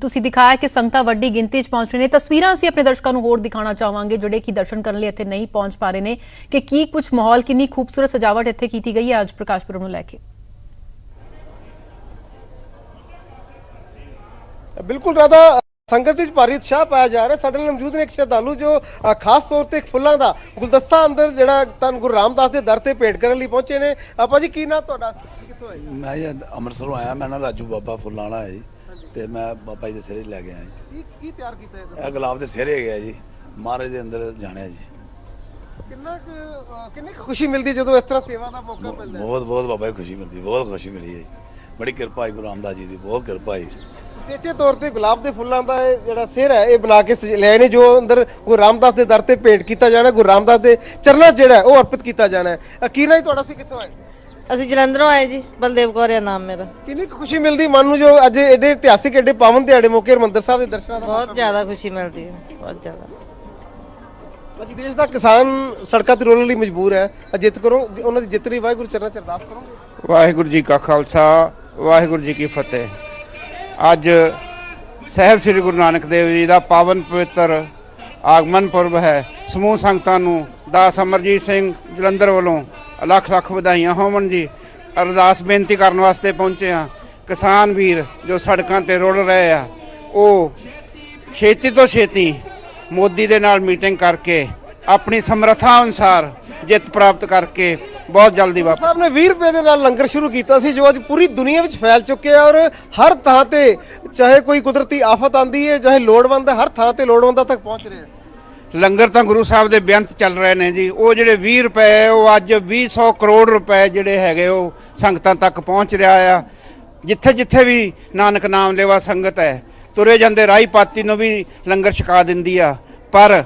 ਤੁਸੀਂ ਦਿਖਾਇਆ ਕਿ ਸੰਗਤਾਂ ਵੱਡੀ ਗਿਣਤੀ 'ਚ ਪਹੁੰਚ ਰਹੀਆਂ ਨੇ ਤਸਵੀਰਾਂ ਅਸੀਂ ਆਪਣੇ ਦਰਸ਼ਕਾਂ ਨੂੰ ਹੋਰ ਦਿਖਾਉਣਾ ਚਾਹਾਂਗੇ ਜਿਹੜੇ ਕਿ ਦਰਸ਼ਨ ਕਰਨ ਲਈ ਇੱਥੇ ਨਹੀਂ ਪਹੁੰਚ ਪਾ ਰਹੇ ਨੇ ਕਿ ਕੀ ਕੁਝ ਮਾਹੌਲ ਕਿੰਨੀ ਖੂਬਸੂਰਤ ਸਜਾਵਟ ਇੱਥੇ ਕੀਤੀ ਗਈ ਹੈ ਅੱਜ ਪ੍ਰਕਾਸ਼ ਪੁਰਬ ਨੂੰ ਲੈ ਕੇ? ਬਿਲਕੁਲ ਰਾਦਾ ਸੰਗਤ ਵਿੱਚ ਭਾਰੀ ਉਤਸ਼ਾਹ ਪਾਇਆ ਜਾ ਰਿਹਾ। ਸਾਡੇ ਨਾਲ ਮੌਜੂਦ ਨੇ ਇੱਕ ਸ਼ਰਧਾਲੂ ਜੋ ਖਾਸ ਤੌਰ ਤੇ ਫੁੱਲਾਂ ਦਾ ਗੁਲਦਸਤਾ ਅੰਦਰ ਜਿਹੜਾ ਧੰਨ ਗੁਰੂ ਰਾਮਦਾਸ ਦੇ ਦਰ ਤੇ ਭੇਟ ਕਰਨ ਲਈ ਪਹੁੰਚੇ ਨੇ। ਆਪਾਂ ਜੀ ਕੀ ਨਾਮ ਤੁਹਾਡਾ? ਕਿੱਥੋਂ ਆਏ? ਮੈਂ ਜੀ ਅੰਮ੍ਰਿਤਸਰੋਂ ਆਇਆ। ਮੈਂ ਨਾ ਰਾਜੂ ਬਾਬਾ ਫੁੱਲਾਂ ਵਾਲਾ ਹੈ ਜੀ। ਤੇ ਮੈਂ ਬਾਬਾ ਜੀ ਦੇ ਸਿਰੇ ਲੈ ਕੇ ਆਇਆ ਜੀ। ਕੀ ਕੀ ਤਿਆਰ ਕੀਤਾ ਹੈ ਇਹ ਗੁਲਾਬ ਦੇ ਸਿਰੇ ਗਿਆ ਜੀ। ਮਹਾਰਾਜ ਦੇ ਅੰਦਰ ਜਾਣਿਆ ਜੀ। ਕਿੰਨਾ ਕੁ, ਕਿੰਨੀ ਕੁ ਖੁਸ਼ੀ ਮਿਲਦੀ ਜਦੋਂ ਇਸ ਤਰ੍ਹਾਂ ਸੇਵਾ ਦਾ ਮੌਕਾ ਮਿਲਦਾ ਹੈ? ਬਹੁਤ ਬਹੁਤ ਬਾਬਾ ਜੀ ਖੁਸ਼ੀ ਮਿਲਦੀ ਬਹੁਤ ਖੁਸ਼ੀ ਮਿਲੀ ਹੈ ਜੀ। ਬੜੀ ਕਿਰਪਾ ਹੈ ਗੁਰੂ ਰਾਮਦਾਸ ਜੀ ਦੀ ਬਹੁਤ ਕਿਰਪਾ ਹੈ। ਚੇਚੇ ਤੌਰ ਤੇ ਗੁਲਾਬ ਦੇ ਫੁੱਲਾਂ ਦਾ ਇਹ ਜਿਹੜਾ ਸਿਰ ਹੈ ਇਹ ਬਣਾ ਕੇ ਸਜ- ਲਿਆਏ ਨੇ ਜੋ ਅੰਦਰ ਗੁਰੂ ਰਾਮਦਾਸ ਦੇ ਦਰ ਤੇ ਭੇਟ ਕੀਤਾ ਜਾਣਾ ਗੁਰੂ ਰਾਮਦਾਸ ਦੇ ਚਰਨਾਂ 'ਚ ਜਿਹੜਾ ਹੈ ਉਹ ਅਰਪਿਤ ਕੀਤਾ ਜਾਣਾ ਹੈ। ਅ, ਕੀ ਨਾ ਜੀ ਤੁਹਾਡਾ ਸੀ ਕਿੱਥੋਂ ਆਏ? ਅਸੀਂ ਜਲੰਧਰੋਂ ਆਏ ਜੀ ਬਲਦੇਵ ਕੌਰ ਆ ਨਾਮ ਮੇਰਾ। ਕਿੰਨੀ ਕੁ ਖੁਸ਼ੀ ਮਿਲਦੀ ਮਨ ਨੂੰ ਜੋ ਅੱਜ ਐਡੇ ਇਤਿਹਾਸਿਕ ਐਡੇ ਪਾਵਨ ਦਿਹਾੜੇ ਮੌਕੇ ਹਰਿਮੰਦਰ ਸਾਹਿਬ ਦੇ ਦਰਸ਼ਨਾਂ ਦਾ ਬਹੁਤ ਜ਼ਿਆਦਾ ਖੁਸ਼ੀ ਮਿਲਦੀ ਹੈ ਬਹੁਤ ਜ਼ਿਆਦਾ। ਅੱਜ ਦੇਸ਼ ਦਾ ਕਿਸਾਨ ਸੜਕਾਂ ਤੇ ਰੋਲਣ ਲਈ ਮਜਬੂਰ ਹੈ ਅ, ਕਰੋ ਉਹਨਾਂ ਦੀ ਜਿੱਤ ਲਈ ਵਾਹਿਗੁਰੂ ਚਰਨਾਂ 'ਚ ਅਰਦਾਸ ਕਰੋਗੇ? ਵਾਹਿਗੁਰੂ ਜੀ ਕਾ ਖਾਲਸਾ ਵਾਹਿਗੁਰੂ ਜੀ ਕੀ ਫਤਿਹ। ਅੱਜ ਸਹਿਬ ਸ੍ਰੀ ਗੁਰੂ ਨਾਨਕ ਦੇਵ ਜੀ ਦਾ ਪਾਵਨ ਪਵਿੱਤਰ ਆਗਮਨ ਪੁਰਬ ਹੈ। ਸਮੂਹ ਸੰਗਤਾਂ ਨੂੰ ਦਾਸ ਅਮਰਜੀਤ ਸਿੰਘ ਜਲੰਧਰ ਵੱਲੋਂ ਲੱਖ ਲੱਖ ਵਧਾਈਆਂ। ਹੋਵਣ ਜੀ ਅਰਦਾਸ ਬੇਨਤੀ ਕਰਨ ਵਾਸਤੇ ਪਹੁੰਚੇ ਆ ਕਿਸਾਨ ਵੀਰ ਜੋ ਸੜਕਾਂ ਤੇ ਰੁਲ ਰਹੇ ਆ ਉਹ ਛੇਤੀ ਤੋਂ ਛੇਤੀ ਮੋਦੀ ਦੇ ਨਾਲ ਮੀਟਿੰਗ ਕਰਕੇ ਆਪਣੀ ਸਮਰੱਥਾ ਅਨੁਸਾਰ ਜਿੱਤ ਪ੍ਰਾਪਤ ਕਰਕੇ ਬਹੁਤ ਜਲਦੀ ਵਾਪਸ ਸਾਹਿਬ ਨੇ 20 ਰੁਪਏ ਦੇ ਨਾਲ ਲੰਗਰ ਸ਼ੁਰੂ ਕੀਤਾ ਸੀ ਜੋ ਅੱਜ ਪੂਰੀ ਦੁਨੀਆ ਵਿੱਚ ਫੈਲ ਚੁੱਕਿਆ ਔਰ ਹਰ ਥਾਂ ਤੇ ਚਾਹੇ ਕੋਈ ਕੁਦਰਤੀ ਆਫਤ ਆਂਦੀ ਹੈ ਚਾਹੇ ਲੋੜਵੰਦ ਹਰ ਥਾਂ ਤੇ ਲੋੜਵੰਦਾਂ ਤੱਕ ਪਹੁੰਚ ਰਿਹਾ ਲੰਗਰ ਤਾਂ ਗੁਰੂ ਸਾਹਿਬ ਦੇ ਬੇਅੰਤ ਚੱਲ ਰਹੇ ਨੇ ਜੀ। ਉਹ ਜਿਹੜੇ 20 ਰੁਪਏ ਉਹ ਅੱਜ 200 ਕਰੋੜ ਰੁਪਏ ਜਿਹੜੇ ਹੈਗੇ ਉਹ ਸੰਗਤਾਂ ਤੱਕ ਪਹੁੰਚ ਰਿਹਾ ਆ। ਜਿੱਥੇ ਜਿੱਥੇ ਵੀ ਨਾਨਕ ਨਾਮ ਲੈਵਾ ਸੰਗਤ ਹੈ ਤੁਰੇ ਜਾਂਦੇ ਰਾਈ ਪਾਤੀ ਨੂੰ ਵੀ ਲੰਗਰ ਛਕਾ ਦਿੰਦੀ ਆ। ਪਰ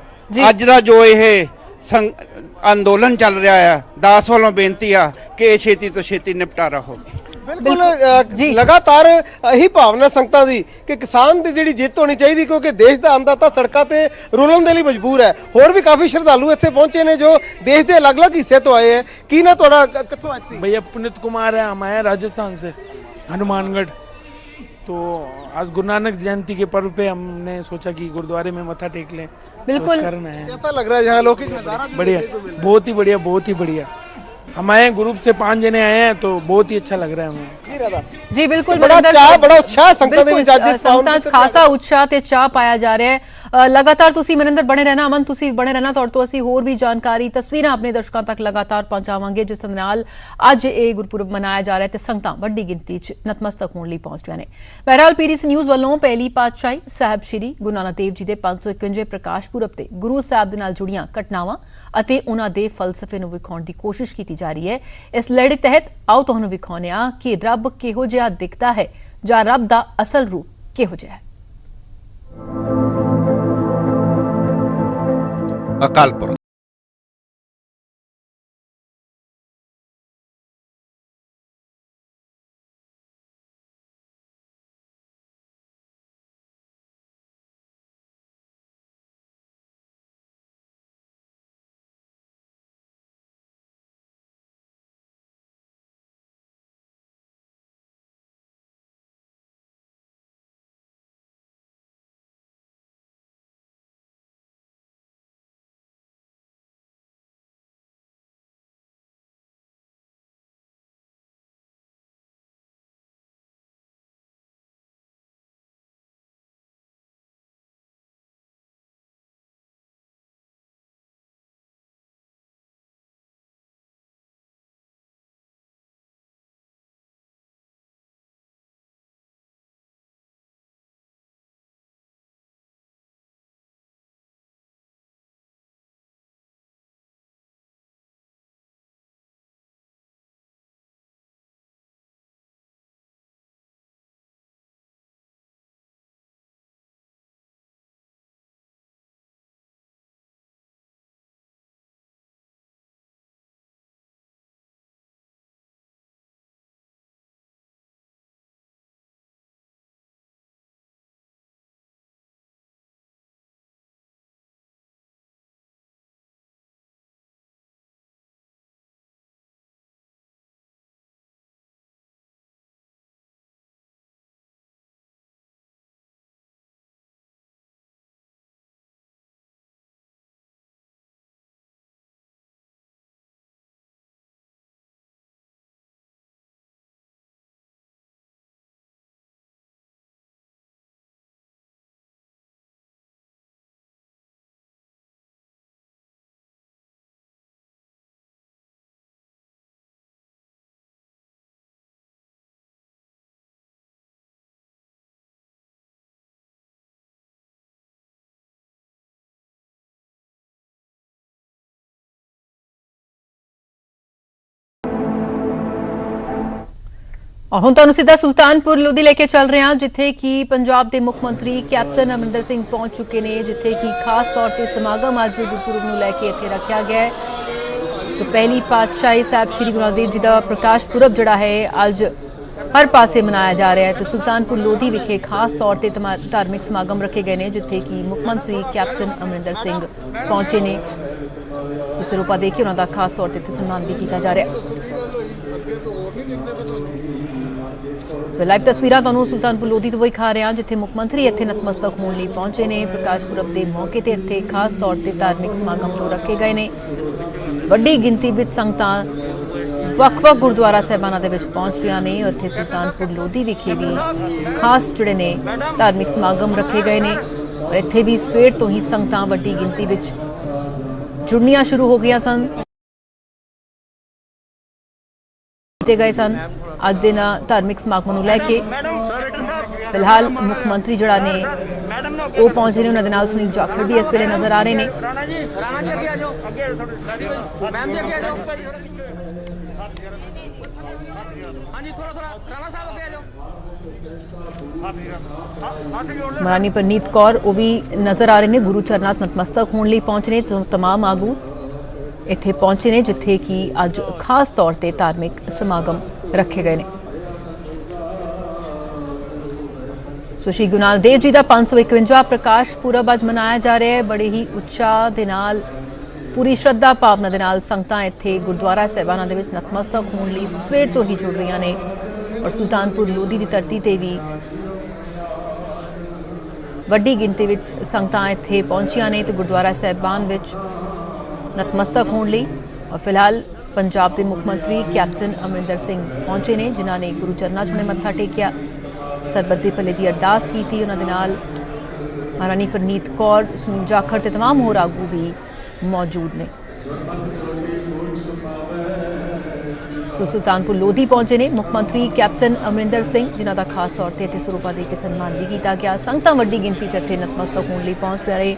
ਅੱਜ ਦਾ ਜੋ ਇਹ ਅੰਦੋਲਨ ਚੱਲ ਰਿਹਾ ਆ ਦਾਸ ਵੱਲੋਂ ਬੇਨਤੀ ਆ ਕਿ ਇਹ ਛੇਤੀ ਤੋਂ ਛੇਤੀ ਨਿਪਟਾਰਾ ਹੋਵੇ। ਬਿਲਕੁਲ ਲਗਾਤਾਰ ਇਹੀ ਭਾਵਨਾ ਸੰਗਤਾਂ ਦੀ ਕਿ ਕਿਸਾਨ ਦੀ ਜਿਹੜੀ ਜਿੱਤ ਹੋਣੀ ਚਾਹੀਦੀ ਕਿਉਂਕਿ ਦੇਸ਼ ਦਾ ਅੰਦਾਤਾ ਸੜਕਾਂ ਤੇ ਰੁਲਣ ਦੇ ਲਈ ਮਜਬੂਰ ਹੈ। ਹੋਰ ਵੀ ਕਾਫੀ ਸ਼ਰਧਾਲੂ ਇੱਥੇ ਪਹੁੰਚੇ ਨੇ ਜੋ ਦੇਸ਼ ਦੇ ਅਲੱਗ-ਅਲੱਗ ਹਿੱਸੇ ਤੋਂ ਆਏ ਹੈ। ਕੀ ਨਾ ਤੁਹਾਡਾ ਕਿੱਥੋਂ ਆਏ ਸੀ ਭਈਆ ਪੁਨੀਤ ਕੁਮਾਰ ਹੈ ਮੈਂ ਰਾਜਸਥਾਨ ਸੇ ਹਨੂਮਾਨਗੜ੍ਹ। तो आज गुरु नानक जयंती के पर्व पे हमने सोचा कि गुरुद्वारे में मत्था टेक लें बिल्कुल। तो उस कारण आए हैं। कैसा लग रहा है यहाँ लौकिक नजारा जो बढ़िया देखने को मिल रहा है? बहुत ही बढ़िया बहुत ही बढ़िया हम आए हैं ग्रुप से पांच जने आए हैं तो बहुत ही अच्छा लग रहा है हमें ਕੀ ਰਾਦਾ ਜੀ ਬਿਲਕੁਲ ਬੜਾ ਮਨਿੰਦਰ ਚਾਅ ਜੀ। ਬੜਾ ਉਤਸ਼ਾਹ ਸੰਗਤਾਂ ਦੇ ਵਿੱਚ ਅੱਜ ਬਿਲਕੁਲ, ਇਸ ਪਾਵਨ ਸੰਗਤਾਂ 'ਚ ਦਿਨ ਤੇ ਖਾਸਾ ਉਤਸ਼ਾਹ ਤੇ ਚਾਹ ਪਾਇਆ ਜਾ ਰਿਹਾ ਹੈ ਅ, ਲਗਾਤਾਰ ਤੁਸੀਂ ਮਨਿੰਦਰ ਬਣੇ ਰਹਿਣਾ ਅਮਨ ਤੁਸੀਂ ਬਣੇ ਰਹਿਣਾ ਤੁਹਾਡੇ ਤੋਂ ਅਸੀਂ ਹੋਰ ਵੀ ਜਾਣਕਾਰੀ ਤਸਵੀਰਾਂ ਆਪਣੇ ਦਰਸ਼ਕਾਂ ਤੱਕ ਲਗਾਤਾਰ ਪਹੁੰਚਾਵਾਂਗੇ ਜਿਸ ਦੇ ਨਾਲ ਅੱਜ ਇਹ ਗੁਰਪੁਰਬ ਮਨਾਇਆ ਜਾ ਰਿਹਾ ਹੈ ਤੇ ਸੰਗਤਾਂ ਵੱਡੀ ਗਿਣਤੀ 'ਚ ਨਤਮਸਤਕ ਹੋਣ ਲਈ ਪਹੁੰਚੀਆਂ ਨੇ ਬਹਰਾਲ ਪੀਰੀਸ ਨਿਊਜ਼ ਵੱਲੋਂ ਪਹਿਲੀ ਪਾਤਸ਼ਾਹੀ ਸਾਹਿਬ ਸ੍ਰੀ ਗੁਰੂ ਨਾਨਕ ਦੇਵ ਜੀ ਦੇ 551ਵੇਂ ਪ੍ਰਕਾਸ਼ ਪੁਰਬ ਤੇ ਗੁਰੂ ਸਾਹਿਬ ਦੇ ਨਾਲ ਜੁੜੀਆਂ ਘਟਨਾਵਾਂ ਅਤੇ ਉਹਨਾਂ ਦੇ ਫਲਸਫੇ ਨੂੰ ਵਿਖਾਉਣ ਦੀ ਕੋਸ਼ਿਸ਼ ਕੀਤੀ ਜਾ ਰਹੀ ਹੈ। ਇਸ ਲੜੀ ਤਹਿਤ ਆਓ ਤੁਹਾਨੂੰ ਵਿਖਾਉਂਦੇ ਹਾਂ ਕਿ ਰੱਬ ਕਿਹੋ ਜਿਹਾ ਦਿਖਦਾ ਹੈ ਜਾਂ ਰੱਬ ਦਾ ਅਸਲ ਰੂਪ ਕਿਹੋ ਜਿਹਾ ਹੈ। ਅਕਾਲ ਔਰ ਹੁਣ ਤੁਹਾਨੂੰ ਸਿੱਧਾ ਸੁਲਤਾਨਪੁਰ ਲੋਧੀ ਲੈ ਕੇ ਚੱਲ ਰਹੇ ਹਾਂ ਜਿੱਥੇ ਕਿ ਪੰਜਾਬ ਦੇ ਮੁੱਖ ਮੰਤਰੀ ਕੈਪਟਨ ਅਮਰਿੰਦਰ ਸਿੰਘ ਪਹੁੰਚ ਚੁੱਕੇ ਨੇ, ਜਿੱਥੇ ਕਿ ਖਾਸ ਤੌਰ ਤੇ ਸਮਾਗਮ ਅੱਜ ਗੁਰਪੁਰਬ ਨੂੰ ਲੈ ਕੇ ਇੱਥੇ ਰੱਖਿਆ ਗਿਆ ਹੈ। ਸੋ ਪਹਿਲੀ ਪਾਤਸ਼ਾਹੀ ਸਾਹਿਬ ਸ੍ਰੀ ਗੁਰੂ ਨਾਨਕ ਦੇਵ ਜੀ ਦਾ ਪ੍ਰਕਾਸ਼ ਪੁਰਬ ਜਿਹੜਾ ਹੈ, ਅੱਜ ਹਰ ਪਾਸੇ ਮਨਾਇਆ ਜਾ ਰਿਹਾ ਹੈ। ਤੇ ਸੁਲਤਾਨਪੁਰ ਲੋਧੀ ਵਿਖੇ ਖਾਸ ਤੌਰ ਤੇ ਤਮਾ- ਧਾਰਮਿਕ ਸਮਾਗਮ ਰੱਖੇ ਗਏ ਨੇ, ਜਿੱਥੇ ਕਿ ਮੁੱਖ ਮੰਤਰੀ ਕੈਪਟਨ ਅਮਰਿੰਦਰ ਸਿੰਘ ਪਹੁੰਚੇ ਨੇ। ਸੋ ਸਿਰੋਪਾ ਦੇ ਕੇ ਉਹਨਾਂ ਦਾ ਖਾਸ ਤੌਰ ਤੇ ਇੱਥੇ ਸਨਮਾਨ ਵੀ ਕੀਤਾ ਜਾ ਰਿਹਾ ਹੈ। ਸੋ ਲਾਈਵ ਤਸਵੀਰਾਂ ਤੁਹਾਨੂੰ ਸੁਲਤਾਨਪੁਰ ਲੋਧੀ ਤੋਂ ਵਿਖਾ ਰਹੇ ਹਾਂ, ਜਿੱਥੇ ਮੁੱਖ ਮੰਤਰੀ ਇੱਥੇ ਨਤਮਸਤਕ ਹੋਣ ਲਈ ਪਹੁੰਚੇ ਨੇ। ਪ੍ਰਕਾਸ਼ ਪੁਰਬ ਦੇ ਮੌਕੇ ਤੇ ਇੱਥੇ ਖਾਸ ਤੌਰ ਤੇ ਧਾਰਮਿਕ ਸਮਾਗਮ ਜੋ ਰੱਖੇ ਗਏ ਨੇ। ਵੱਡੀ ਗਿਣਤੀ ਵਿੱਚ ਸੰਗਤਾਂ ਵੱਖ-ਵੱਖ ਗੁਰਦੁਆਰਾ ਸਾਹਿਬਾਨਾਂ ਦੇ ਵਿੱਚ ਪਹੁੰਚ ਰਹੀਆਂ ਨੇ। ਉੱਥੇ ਸੁਲਤਾਨਪੁਰ ਲੋਧੀ ਵਿਖੇ ਵੀ ਖਾਸ ਜਿਹੜੇ ਨੇ ਧਾਰਮਿਕ ਸਮਾਗਮ ਰੱਖੇ ਗਏ ਨੇ। ਔਰ ਇੱਥੇ ਵੀ ਸਵੇਰ ਤੋਂ ਹੀ ਸੰਗਤਾਂ ਵੱਡੀ ਗਿਣਤੀ ਵਿੱਚ ਜੁੜਨੀਆਂ ਸ਼ੁਰੂ ਹੋ ਗਈਆਂ ਸਨ। ਕੀਤੇ ਗਏ ਸਨ। ਅੱਜ ਦੇ ਨਾ ਧਾਰਮਿਕ ਸਮਾਗਮ ਨੂੰ ਲੈ ਕੇ ਫਿਲਹਾਲ ਮੁੱਖ ਮੰਤਰੀ ਜਿਹੜਾ ਨੇ, ਉਹ ਪਹੁੰਚੇ ਨੇ। ਉਹਨਾਂ ਦੇ ਨਾਲ ਸੁਨੀਲ ਜਾਖੜ ਵੀ ਇਸ ਵੇਲੇ ਨਜ਼ਰ ਆ ਰਹੇ ਨੇ। ਮਹਾਰਾਣੀ ਪ੍ਰਨੀਤ ਕੌਰ, ਉਹ ਵੀ ਨਜ਼ਰ ਆ ਰਹੇ ਨੇ। ਗੁਰੂ ਚਰਨਾਂ ਨਤਮਸਤਕ ਹੋਣ ਲਈ ਪਹੁੰਚੇ ਨੇ। ਤਮਾਮ ਆਗੂ ਇੱਥੇ ਪਹੁੰਚੇ ਨੇ, ਜਿੱਥੇ ਕਿ ਅੱਜ ਖਾਸ ਤੌਰ ਤੇ ਧਾਰਮਿਕ ਸਮਾਗਮ ਰੱਖੇ ਗਏ ਨੇ। ਸੋ ਸ਼੍ਰੀ ਗੁਰੂ ਨਾਨਕ ਦੇਵ ਜੀ ਦਾ 551 ਪ੍ਰਕਾਸ਼ ਪੁਰਬ ਅੱਜ ਮਨਾਇਆ ਜਾ ਰਿਹਾ ਹੈ। ਬੜੇ ਹੀ ਉਤਸ਼ਾਹ ਦੇ ਨਾਲ, ਪੂਰੀ ਸ਼ਰਧਾ ਭਾਵਨਾ ਦੇ ਨਾਲ ਸੰਗਤਾਂ ਇੱਥੇ ਗੁਰਦੁਆਰਾ ਸਾਹਿਬਾਨਾਂ ਦੇ ਵਿੱਚ ਨਤਮਸਤਕ ਹੋਣ ਲਈ ਸਵੇਰ ਤੋਂ ਹੀ ਜੁੜ ਰਹੀਆਂ ਨੇ। ਔਰ ਸੁਲਤਾਨਪੁਰ ਲੋਧੀ ਦੀ ਧਰਤੀ ਤੇ ਵੀ ਵੱਡੀ ਗਿਣਤੀ ਵਿੱਚ ਸੰਗਤਾਂ ਇੱਥੇ ਪਹੁੰਚੀਆਂ ਨੇ ਤੇ ਗੁਰਦੁਆਰਾ ਸਾਹਿਬਾਨ ਵਿੱਚ ਨਤਮਸਤਕ ਹੋਣ ਲਈ ਔਰ ਫਿਲਹਾਲ ਪੰਜਾਬ ਦੇ ਮੁੱਖ ਮੰਤਰੀ ਕੈਪਟਨ ਅਮਰਿੰਦਰ ਸਿੰਘ ਪਹੁੰਚੇ ਨੇ ਜਿਨ੍ਹਾਂ ਨੇ ਗੁਰੂ ਚਰਨਾਂ 'ਚ ਉਹਨੇ ਮੱਥਾ ਟੇਕਿਆ ਸਰਬੱਤ ਦੇ ਭਲੇ ਦੀ ਅਰਦਾਸ ਕੀਤੀ ਉਹਨਾਂ ਦੇ ਨਾਲ ਮਹਾਰਾਣੀ ਪ੍ਰਨੀਤ ਕੌਰ ਸੁਨੀਲ ਜਾਖੜ ਤੇ तमाम ਹੋਰ ਆਗੂ ਵੀ ਮੌਜੂਦ ਨੇ ਸੋ ਸੁਲਤਾਨਪੁਰ ਲੋਧੀ ਪਹੁੰਚੇ ਨੇ ਮੁੱਖ ਮੰਤਰੀ ਕੈਪਟਨ ਅਮਰਿੰਦਰ ਸਿੰਘ ਜਿਨ੍ਹਾਂ ਦਾ ਖਾਸ ਤੌਰ ਤੇ ਇੱਥੇ ਸਰੂਪਾ ਦੇ ਕੇ ਸਨਮਾਨ ਵੀ ਕੀਤਾ ਗਿਆ ਸੰਗਤਾਂ ਵੱਡੀ ਗਿਣਤੀ 'ਚ ਇੱਥੇ ਨਤਮਸਤਕ ਹੋਣ ਲਈ ਪਹੁੰਚ ਰਹੇ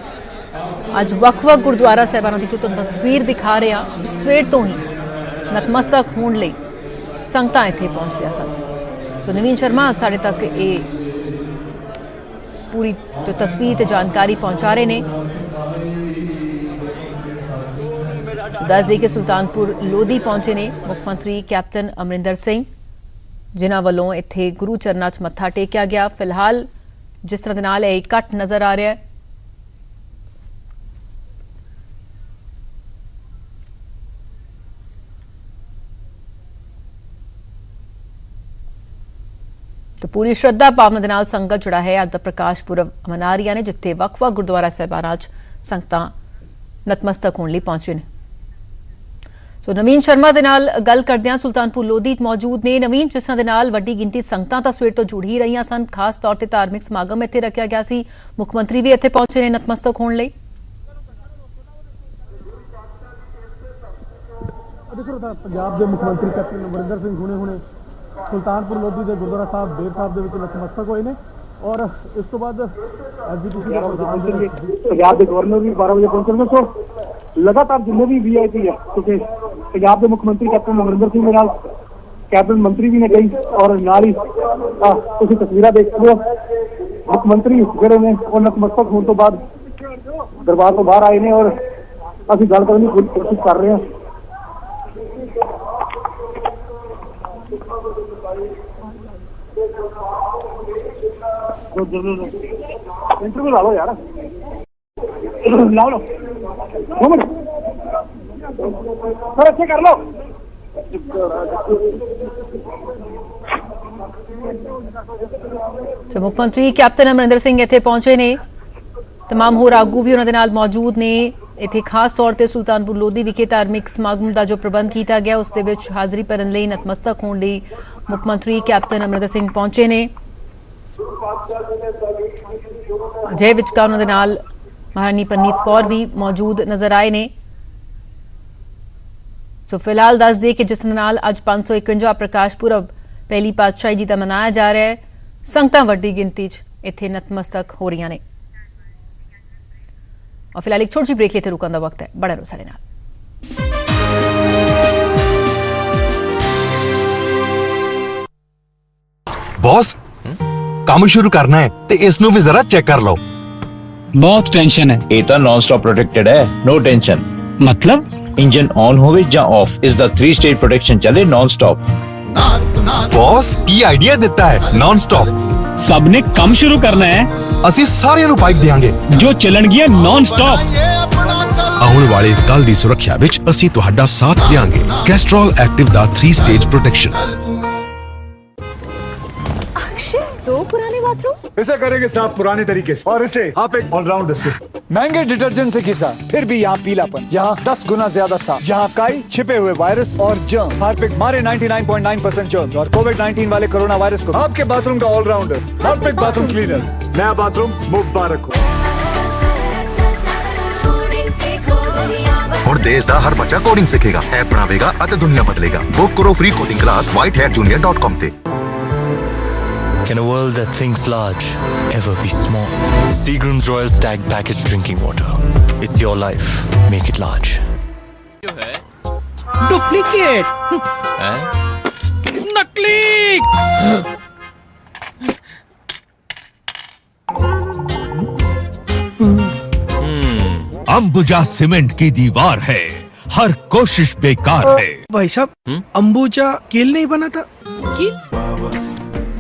ਅੱਜ ਵੱਖ-ਵੱਖ ਗੁਰਦੁਆਰਾ ਸਾਹਿਬਾਨਾਂ ਦੀ ਜੋ ਤੁਹਾਨੂੰ ਤਸਵੀਰ ਦਿਖਾ ਰਹੇ ਹਾਂ ਸਵੇਰ ਤੋਂ ਹੀ ਨਤਮਸਤਕ ਹੋਣ ਲਈ ਸੰਗਤਾਂ ਇੱਥੇ ਪਹੁੰਚ ਰਹੀਆਂ ਸਨ। ਸੋ ਨਵੀਨ ਸ਼ਰਮਾ, ਸਾਡੇ ਤੱਕ ਇਹ ਪੂਰੀ ਤਸਵੀਰ ਤੇ ਜਾਣਕਾਰੀ ਪਹੁੰਚਾ ਰਹੇ ਨੇ। ਦੱਸ ਦੇਈਏ ਕਿ ਸੁਲਤਾਨਪੁਰ ਲੋਧੀ ਪਹੁੰਚੇ ਨੇ ਮੁੱਖ ਮੰਤਰੀ ਕੈਪਟਨ ਅਮਰਿੰਦਰ ਸਿੰਘ, ਜਿਨ੍ਹਾਂ ਵੱਲੋਂ ਇੱਥੇ ਗੁਰੂ ਚਰਨਾਂ 'ਚ ਮੱਥਾ ਟੇਕਿਆ ਗਿਆ। ਫਿਲਹਾਲ ਜਿਸ ਤਰ੍ਹਾਂ ਦੇ ਨਾਲ ਇਹ ਇਕੱਠ ਨਜ਼ਰ ਆ ਰਿਹਾ ਹੈ ਤੇ ਪੂਰੀ ਸ਼ਰਧਾ ਭਾਵਨਾ ਦੇ ਨਾਲ ਸੰਗਤ ਜੁੜਾ ਹੈ। ਅੱਜ ਦਾ ਪ੍ਰਕਾਸ਼ ਪੁਰਬ ਮਨਾ ਰਹੀਆਂ ਨੇ, ਜਿੱਥੇ ਵੱਖ-ਵੱਖ ਗੁਰਦੁਆਰਾ ਸਾਹਿਬਾਨਾਂ 'ਚ ਸੰਗਤਾਂ ਨਤਮਸਤਕ ਹੋਣ ਲਈ ਪਹੁੰਚੇ ਨੇ। ਸੋ ਨਵੀਨ ਸ਼ਰਮਾ ਦੇ ਨਾਲ ਗੱਲ ਕਰਦੇ ਹਾਂ। ਸੁਲਤਾਨਪੁਰ ਲੋਧੀ ਮੌਜੂਦ ਨੇ। ਨਵੀਨ ਜਿਸ ਦੇ ਨਾਲ ਵੱਡੀ ਗਿਣਤੀ ਸੰਗਤਾਂ ਤਾਂ ਸਵੇਰ ਤੋਂ ਜੁੜ ਹੀ ਰਹੀਆਂ ਸਨ, ਖਾਸ ਤੌਰ ਤੇ ਧਾਰਮਿਕ ਸਮਾਗਮ ਇੱਥੇ ਰੱਖਿਆ ਗਿਆ ਸੀ। ਮੁੱਖ ਮੰਤਰੀ ਵੀ ਇੱਥੇ ਪਹੁੰਚੇ ਨੇ ਨਤਮਸਤਕ ਹੋਣ ਲਈ। ਦੇਖੋ ਪੰਜਾਬ ਦੇ ਮੁੱਖ ਮੰਤਰੀ ਕੈਪਟਨ ਅਮਰਿੰਦਰ ਸਿੰਘ ਹੁਣੇ ਹੁਣੇ ਸੁਲਤਾਨਪੁਰ ਲੋਧੀ ਦੇ ਗੁਰਦੁਆਰਾ ਸਾਹਿਬ, ਦੇਵ ਸਾਹਿਬ ਦੇ ਵਿੱਚ ਨਤਮਸਤਕ ਹੋਏ ਨੇ ਔਰ ਇਸ ਤੋਂ ਬਾਅਦ ਐਸਜੀਪੀਸੀ ਦਾ ਪ੍ਰਧਾਨ ਜਿਹੜੇ ਪੰਜਾਬ ਦੇ ਗਵਰਨਰ ਵੀ 12 ਵਜੇ ਪਹੁੰਚਣਗੇ ਸੋ ਲਗਾਤਾਰ ਜਿੰਨੇ ਵੀ ਵੀਆਈਪੀ ਆ ਕਿਉਂਕਿ ਪੰਜਾਬ ਦੇ ਮੁੱਖ ਮੰਤਰੀ ਕੈਪਟਨ ਅਮਰਿੰਦਰ ਸਿੰਘ ਦੇ ਨਾਲ, ਕੈਬਨਿਟ ਮੰਤਰੀ ਵੀ ਨੇ ਕਈ ਔਰ ਨਾਲ ਹੀ ਤੁਸੀਂ ਤਸਵੀਰਾਂ ਦੇਖ ਸਕਦੇ ਹੋ। ਮੁੱਖ ਮੰਤਰੀ ਜਿਹੜੇ ਨੇ, ਉਹ ਨਤਮਸਤਕ ਹੋਣ ਤੋਂ ਬਾਅਦ ਦਰਬਾਰ ਤੋਂ ਬਾਹਰ ਆਏ ਨੇ ਔਰ ਅਸੀਂ ਗੱਲ ਕਰਨ ਦੀ ਪੂਰੀ ਕੋਸ਼ਿਸ਼ ਕਰ ਰਹੇ ਹਾਂ। ਇੰਟਰਵਿਊ ਲਾ ਲਓ ਯਾਰ ਲਾ ਲਓ ਦੋ ਮਿੰਟ ਸਰ ਇੱਥੇ ਕਰ ਲਓ ਸੋ ਮੁੱਖ ਮੰਤਰੀ ਕੈਪਟਨ ਅਮਰਿੰਦਰ ਸਿੰਘ ਇੱਥੇ ਪਹੁੰਚੇ ਨੇ तमाम ਹੋਰ ਆਗੂ ਵੀ ਉਹਨਾਂ ਦੇ ਨਾਲ ਮੌਜੂਦ ਨੇ ਇੱਥੇ ਖਾਸ ਤੌਰ ਤੇ ਸੁਲਤਾਨਪੁਰ ਲੋਧੀ ਵਿਖੇ ਧਾਰਮਿਕ ਸਮਾਗਮ ਦਾ ਜੋ ਪ੍ਰਬੰਧ ਕੀਤਾ ਗਿਆ ਉਸ ਦੇ ਵਿੱਚ ਹਾਜ਼ਰੀ ਭਰਨ ਲਈ ਨਤਮਸਤਕ ਹੋਣ ਲਈ ਮੁੱਖ ਮੰਤਰੀ ਕੈਪਟਨ ਅਮਰਿੰਦਰ ਸਿੰਘ ਪਹੁੰਚੇ ਨੇ ਅਜੇ ਵਿਚਕਾਰ ਉਹਨਾਂ ਦੇ ਨਾਲ ਮਹਾਰਾਣੀ ਪਰਨੀਤ ਕੌਰ ਵੀ ਮੌਜੂਦ ਨਜ਼ਰ ਆਏ ਨੇ। ਸੋ ਫਿਲਹਾਲ ਦੱਸ ਦੇ ਕਿ ਜਿਸ ਨਾਲ ਅੱਜ 551 ਪ੍ਰਕਾਸ਼ ਪੁਰਬ ਪਹਿਲੀ ਪਾਤਸ਼ਾਹੀ ਜੀ ਦਾ ਮਨਾਇਆ ਜਾ ਰਿਹਾ ਹੈ, ਸੰਗਤਾਂ ਵੱਡੀ ਗਿਣਤੀ 'ਚ ਇੱਥੇ ਨਤਮਸਤਕ ਹੋ ਰਹੀਆਂ ਨੇ। ਔਰ ਫਿਲਹਾਲ ਇੱਕ ਛੋਟੀ ਜਿਹੀ ਬ੍ਰੇਕ ਲਈ ਤੇ ਰੁਕਣ ਦਾ ਵਕਤ ਹੈ। ਬੜਾ ਰਹੋ ਸਾਡੇ ਨਾਲ। ਬੌਸ ਕੰਮ ਸ਼ੁਰੂ ਕਰਨਾ ਹੈ ਤੇ ਇਸ ਨੂੰ ਵੀ ਜ਼ਰਾ ਚੈੱਕ ਕਰ ਲਓ। ਬਹੁਤ ਟੈਨਸ਼ਨ ਹੈ। ਇਹ ਤਾਂ ਨਾਨ ਸਟਾਪ ਪ੍ਰੋਟੈਕਟਡ ਹੈ ਨੋ ਟੈਨਸ਼ਨ ਮਤਲਬ? ਇੰਜਨ ਆਨ ਹੋਵੇ ਜਾਂ ਆਫ ਇਸ ਦਾ 3 ਸਟੇਜ ਪ੍ਰੋਟੈਕਸ਼ਨ ਚੱਲੇ ਨਾਨ ਸਟਾਪ ਬੌਸ ਕੀ ਆਈਡੀਆ ਦਿੱਤਾ ਹੈ? ਨਾਨ ਸਟਾਪ ਸਭ ਨੇ ਕੰਮ ਸ਼ੁਰੂ ਕਰਨਾ ਹੈ। ਅਸੀਂ ਸਾਰਿਆਂ ਨੂੰ ਬਾਈਕ ਦੇਾਂਗੇ ਜੋ ਚੱਲਣਗੀਆਂ ਨਾਨ ਸਟਾਪ ਆਉਣ ਵਾਲੇ ਕੱਲ ਦੀ ਸੁਰੱਖਿਆ ਵਿੱਚ ਅਸੀਂ ਤੁਹਾਡਾ ਸਾਥ ਦਿਆਂਗੇ। ਕੈਸਟਰੋਲ ਐਕਟਿਵ ਦਾ 3 ਸਟੇਜ ਪ੍ਰੋਟੈਕਸ਼ਨ बाथरूम इसे करेंगे साफ पुराने तरीके से और इसे आप एक ऑलराउंडर से महंगे डिटर्जेंट से घिसा फिर भी यहाँ पीलापन यहाँ 10 गुना ज्यादा साफ यहाँ काई छिपे हुए वायरस और जर्म हार्पिक मारे 99.9 परसेंट जर्म और कोविड 19 वाले कोरोना वायरस को आपके बाथरूम का ऑलराउंडर हार्पिक बाथरूम क्लीनर नया बाथरूम मुबारक हो ਹੁਣ ਦੇਸ਼ ਦਾ ਹਰ ਬੱਚਾ ਕੋਡਿੰਗ ਸਿੱਖੇਗਾ ਐਪ ਬਣਾਵੇਗਾ ਅਤੇ ਦੁਨੀਆ ਬਦਲੇਗਾ ਬੁੱਕ ਕਰੋ ਫ੍ਰੀ ਕੋਡਿੰਗ ਕਲਾਸ whitehatjunior.com ਤੇ Can a world that thinks large ever be small? Seagram's Royal Stag Packaged Drinking Water. It's your life. Make it large. Duplicate नकली अंबुजा सीमेंट की दीवार है हर कोशिश बेकार है भाई साहब अंबुजा केल नहीं बना था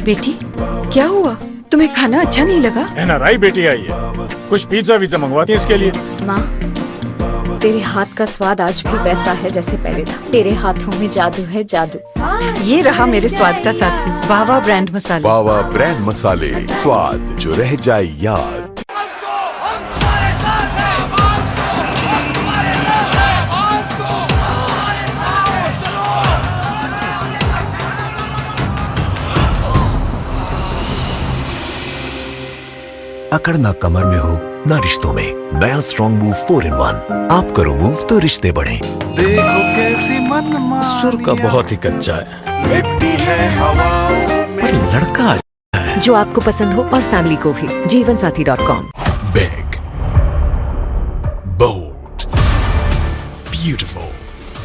बेटी क्या हुआ? तुम्हें खाना अच्छा नहीं लगा? एनआरआई बेटी आई है। कुछ पिज्जा विज्जा मंगवाती है इसके लिए। माँ तेरे हाथ का स्वाद आज भी वैसा है जैसे पहले था। तेरे हाथों में जादू है जादू। ये रहा मेरे स्वाद का साथी। वाह ब्रांड मसाले। वाह ब्रांड मसाले। स्वाद जो रह जाए याद। अकड़ ना कमर में हो ना रिश्तों में। नया strong move four in one आप करो मूव तो रिश्ते बढ़े। देखो कैसी मन सुर का बहुत ही कच्चा है। है हवा पर लड़का जो आपको पसंद हो और फैमिली को भी। Jeevansathi dot com big, bold, beautiful.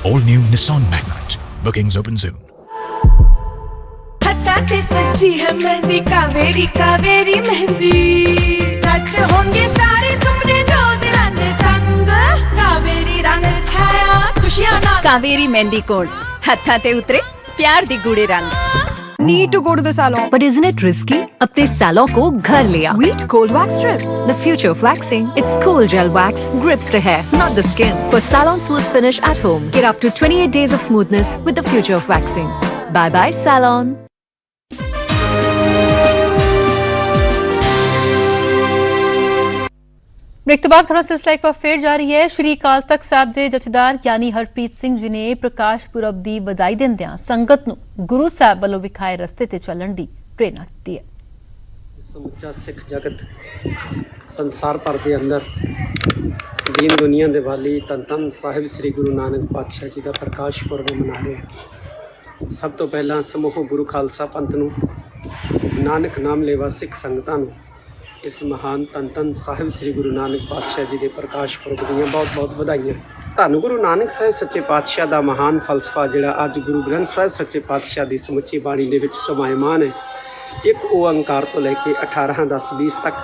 All new Nissan Magnite. Bookings open soon. के सजी है मेहंदी कावेरी कावेरी मेहंदी नच होंगे सारे सुपने दो दिलां दे संग कावेरी रंग छाया खुशियाँ ना कावेरी मेहंदी कोड हत्था ते उतरे प्यार दी गूढ़े रंग Need to go to the salon. But isn't it risky? अपने salon को घर ले आ. Wheat Cold Wax Strips. The future of waxing. It's cool gel wax. Grips the hair, not the skin. For salon smooth finish at home. Get up to 28 days of smoothness with the future of waxing. Bye bye salon. Break ਤੋਂ ਬਾਅਦ ਖਬਰਾਂ ਸਿਲਸਿਲਾ ਇੱਕ ਵਾਰ ਫੇਰ ਜਾਰੀ ਹੈ ਸ਼੍ਰੀ ਅਕਾਲ ਤਖਤ ਸਾਹਿਬ ਦੇ ਜਥੇਦਾਰ ਗਿਆਨੀ ਹਰਪ੍ਰੀਤ ਸਿੰਘ ਜੀ ਨੇ ਪ੍ਰਕਾਸ਼ ਪੁਰਬ ਦੀ ਵਧਾਈ ਦਿੰਦਿਆਂ ਸੰਗਤ ਨੂੰ ਗੁਰੂ ਸਾਹਿਬ ਵੱਲੋਂ ਵਿਖਾਏ ਰਸਤੇ ਤੇ ਚੱਲਣ ਦੀ ਪ੍ਰੇਰਣਾ ਦਿੱਤੀ ਹੈ ਸਮੁੱਚਾ ਸਿੱਖ ਜਗਤ ਸੰਸਾਰ ਭਰ ਦੇ ਅੰਦਰ ਦੀਨ ਦੁਨੀਆ ਦੇ ਵਾਲੀ ਧੰਨ ਸਾਹਿਬ ਸ੍ਰੀ ਗੁਰੂ ਨਾਨਕ ਪਾਤਸ਼ਾਹ ਜੀ ਦਾ ਪ੍ਰਕਾਸ਼ ਪੁਰਬ ਮਨਾ ਰਹੇ ਹਨ। ਸਭ ਤੋਂ ਪਹਿਲਾਂ ਸਮੂਹ ਗੁਰੂ ਖਾਲਸਾ ਪੰਥ ਨੂੰ ਨਾਨਕ ਨਾਮ ਲੇਵਾ ਸਿੱਖ ਸੰਗਤਾਂ ਨੂੰ ਇਸ ਮਹਾਨ ਧੰਨ ਧੰਨ ਸਾਹਿਬ ਸ੍ਰੀ ਗੁਰੂ ਨਾਨਕ ਪਾਤਸ਼ਾਹ ਜੀ ਦੇ ਪ੍ਰਕਾਸ਼ ਪੁਰਬ ਦੀਆਂ ਬਹੁਤ-ਬਹੁਤ ਵਧਾਈਆਂ। ਧੰਨ ਗੁਰੂ ਨਾਨਕ ਸਾਹਿਬ ਸੱਚੇ ਪਾਤਸ਼ਾਹ ਦਾ ਮਹਾਨ ਫਲਸਫਾ ਜਿਹੜਾ ਅੱਜ ਗੁਰੂ ਗ੍ਰੰਥ ਸਾਹਿਬ ਸੱਚੇ ਪਾਤਸ਼ਾਹ ਦੀ ਸਮੁੱਚੀ ਬਾਣੀ ਦੇ ਵਿੱਚ ਸਮਾਇਮਾਨ ਹੈ। ਇੱਕ ਓੰਕਾਰ ਤੋਂ ਲੈ ਕੇ 18 10 20 ਤੱਕ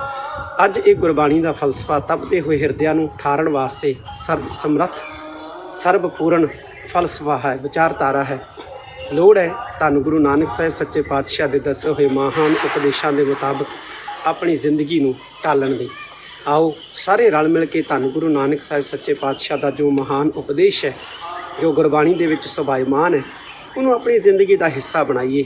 ਅੱਜ ਇਹ ਗੁਰਬਾਣੀ ਦਾ ਫਲਸਫਾ ਤਪਦੇ ਹੋਏ ਹਿਰਦਿਆਂ ਨੂੰ ਠਾਰਨ ਵਾਸਤੇ ਸਰਬ ਸਮਰੱਥ, ਸਰਬਪੂਰਨ ਫਲਸਫਾ ਹੈ, ਵਿਚਾਰਧਾਰਾ ਹੈ। ਲੋੜ ਹੈ ਤੁਹਾਨੂੰ ਗੁਰੂ ਨਾਨਕ ਸਾਹਿਬ ਸੱਚੇ ਪਾਤਸ਼ਾਹ ਦੇ ਦੱਸੇ ਹੋਏ ਮਹਾਨ ਉਪਦੇਸ਼ਾਂ ਦੇ ਮੁਤਾਬਕ ਆਪਣੀ ਜ਼ਿੰਦਗੀ ਨੂੰ ਢਾਲਣ ਦੀ ਆਓ ਸਾਰੇ ਰਲ ਮਿਲ ਕੇ ਧੰਨ ਗੁਰੂ ਨਾਨਕ ਸਾਹਿਬ ਸੱਚੇ ਪਾਤਸ਼ਾਹ ਦਾ ਜੋ ਮਹਾਨ ਉਪਦੇਸ਼ ਹੈ, ਜੋ ਗੁਰਬਾਣੀ ਦੇ ਵਿੱਚ ਸਬਾਇਮਾਨ ਹੈ, ਉਹਨੂੰ ਆਪਣੀ ਜ਼ਿੰਦਗੀ ਦਾ ਹਿੱਸਾ ਬਣਾਈਏ।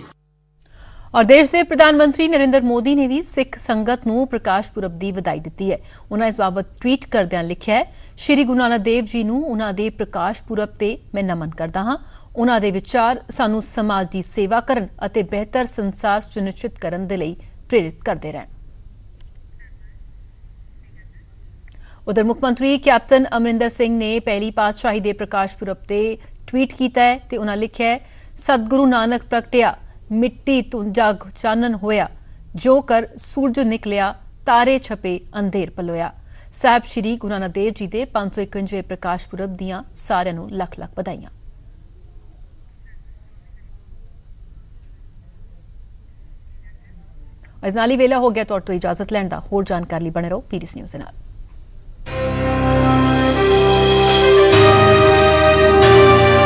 ਔਰ ਦੇਸ਼ ਦੇ ਪ੍ਰਧਾਨ ਮੰਤਰੀ ਨਰਿੰਦਰ ਮੋਦੀ ਨੇ ਵੀ ਸਿੱਖ ਸੰਗਤ ਨੂੰ ਪ੍ਰਕਾਸ਼ ਪੁਰਬ ਦੀ ਵਧਾਈ ਦਿੱਤੀ ਹੈ। ਉਹਨਾਂ ਇਸ ਬਾਬਤ ਟਵੀਟ ਕਰਦਿਆਂ ਲਿਖਿਆ ਹੈ, ਸ਼੍ਰੀ ਗੁਰੂ ਨਾਨਕ ਦੇਵ ਜੀ ਨੂੰ ਉਹਨਾਂ ਦੇ ਪ੍ਰਕਾਸ਼ ਪੁਰਬ ਤੇ ਮੈਂ ਨਮਨ ਕਰਦਾ ਹਾਂ। ਉਹਨਾਂ ਦੇ ਵਿਚਾਰ ਸਾਨੂੰ ਸਮਾਜ ਦੀ ਸੇਵਾ ਕਰਨ ਅਤੇ ਬਿਹਤਰ ਸੰਸਾਰ ਸੁਨਿਸ਼ਚਿਤ ਕਰਨ ਦੇ ਲਈ ਪ੍ਰੇਰਿਤ ਕਰਦੇ ਰਹਿਣ। ਉਧਰ ਮੁੱਖ ਮੰਤਰੀ ਕੈਪਟਨ ਅਮਰਿੰਦਰ ਸਿੰਘ ਨੇ ਪਹਿਲੀ ਪਾਤਸ਼ਾਹੀ ਦੇ ਪ੍ਰਕਾਸ਼ ਪੁਰਬ ਤੇ ਟਵੀਟ ਕੀਤਾ ਹੈ ਤੇ ਉਹਨਾਂ ਲਿਖਿਆ ਹੈ, ਸਤਿਗੁਰੂ ਨਾਨਕ ਪ੍ਰਗਟਿਆ, ਮਿੱਟੀ ਤੋਂ ਜਗ ਚਾਨਣ ਹੋਇਆ, ਜੋ ਕਰ ਸੂਰਜ ਨਿਕਲਿਆ, ਤਾਰੇ ਛਪੇ, ਅੰਧੇਰ ਪਲੋਇਆ। ਸਾਹਿਬ ਸ਼੍ਰੀ ਗੁਰੂ ਨਾਨਕ ਦੇਵ ਜੀ ਦੇ 551ਵੇਂ ਪ੍ਰਕਾਸ਼ ਪੁਰਬ ਦੀਆਂ ਸਾਰਿਆਂ ਨੂੰ ਲੱਖ ਲੱਖ ਵਧਾਈਆਂ। ਇਸ ਵੇਲਾ ਹੋ ਗਿਆ, ਤੁਹਾਡੇ ਤੋਂ ਇਜਾਜ਼ਤ ਲੈਣ ਦਾ। ਹੋਰ ਜਾਣਕਾਰੀ ਲਈ ਬਣੇ ਰਹੋ ਪੀਰੀਸ ਨਿਊਜ਼ ਨਾਲ। Thank you.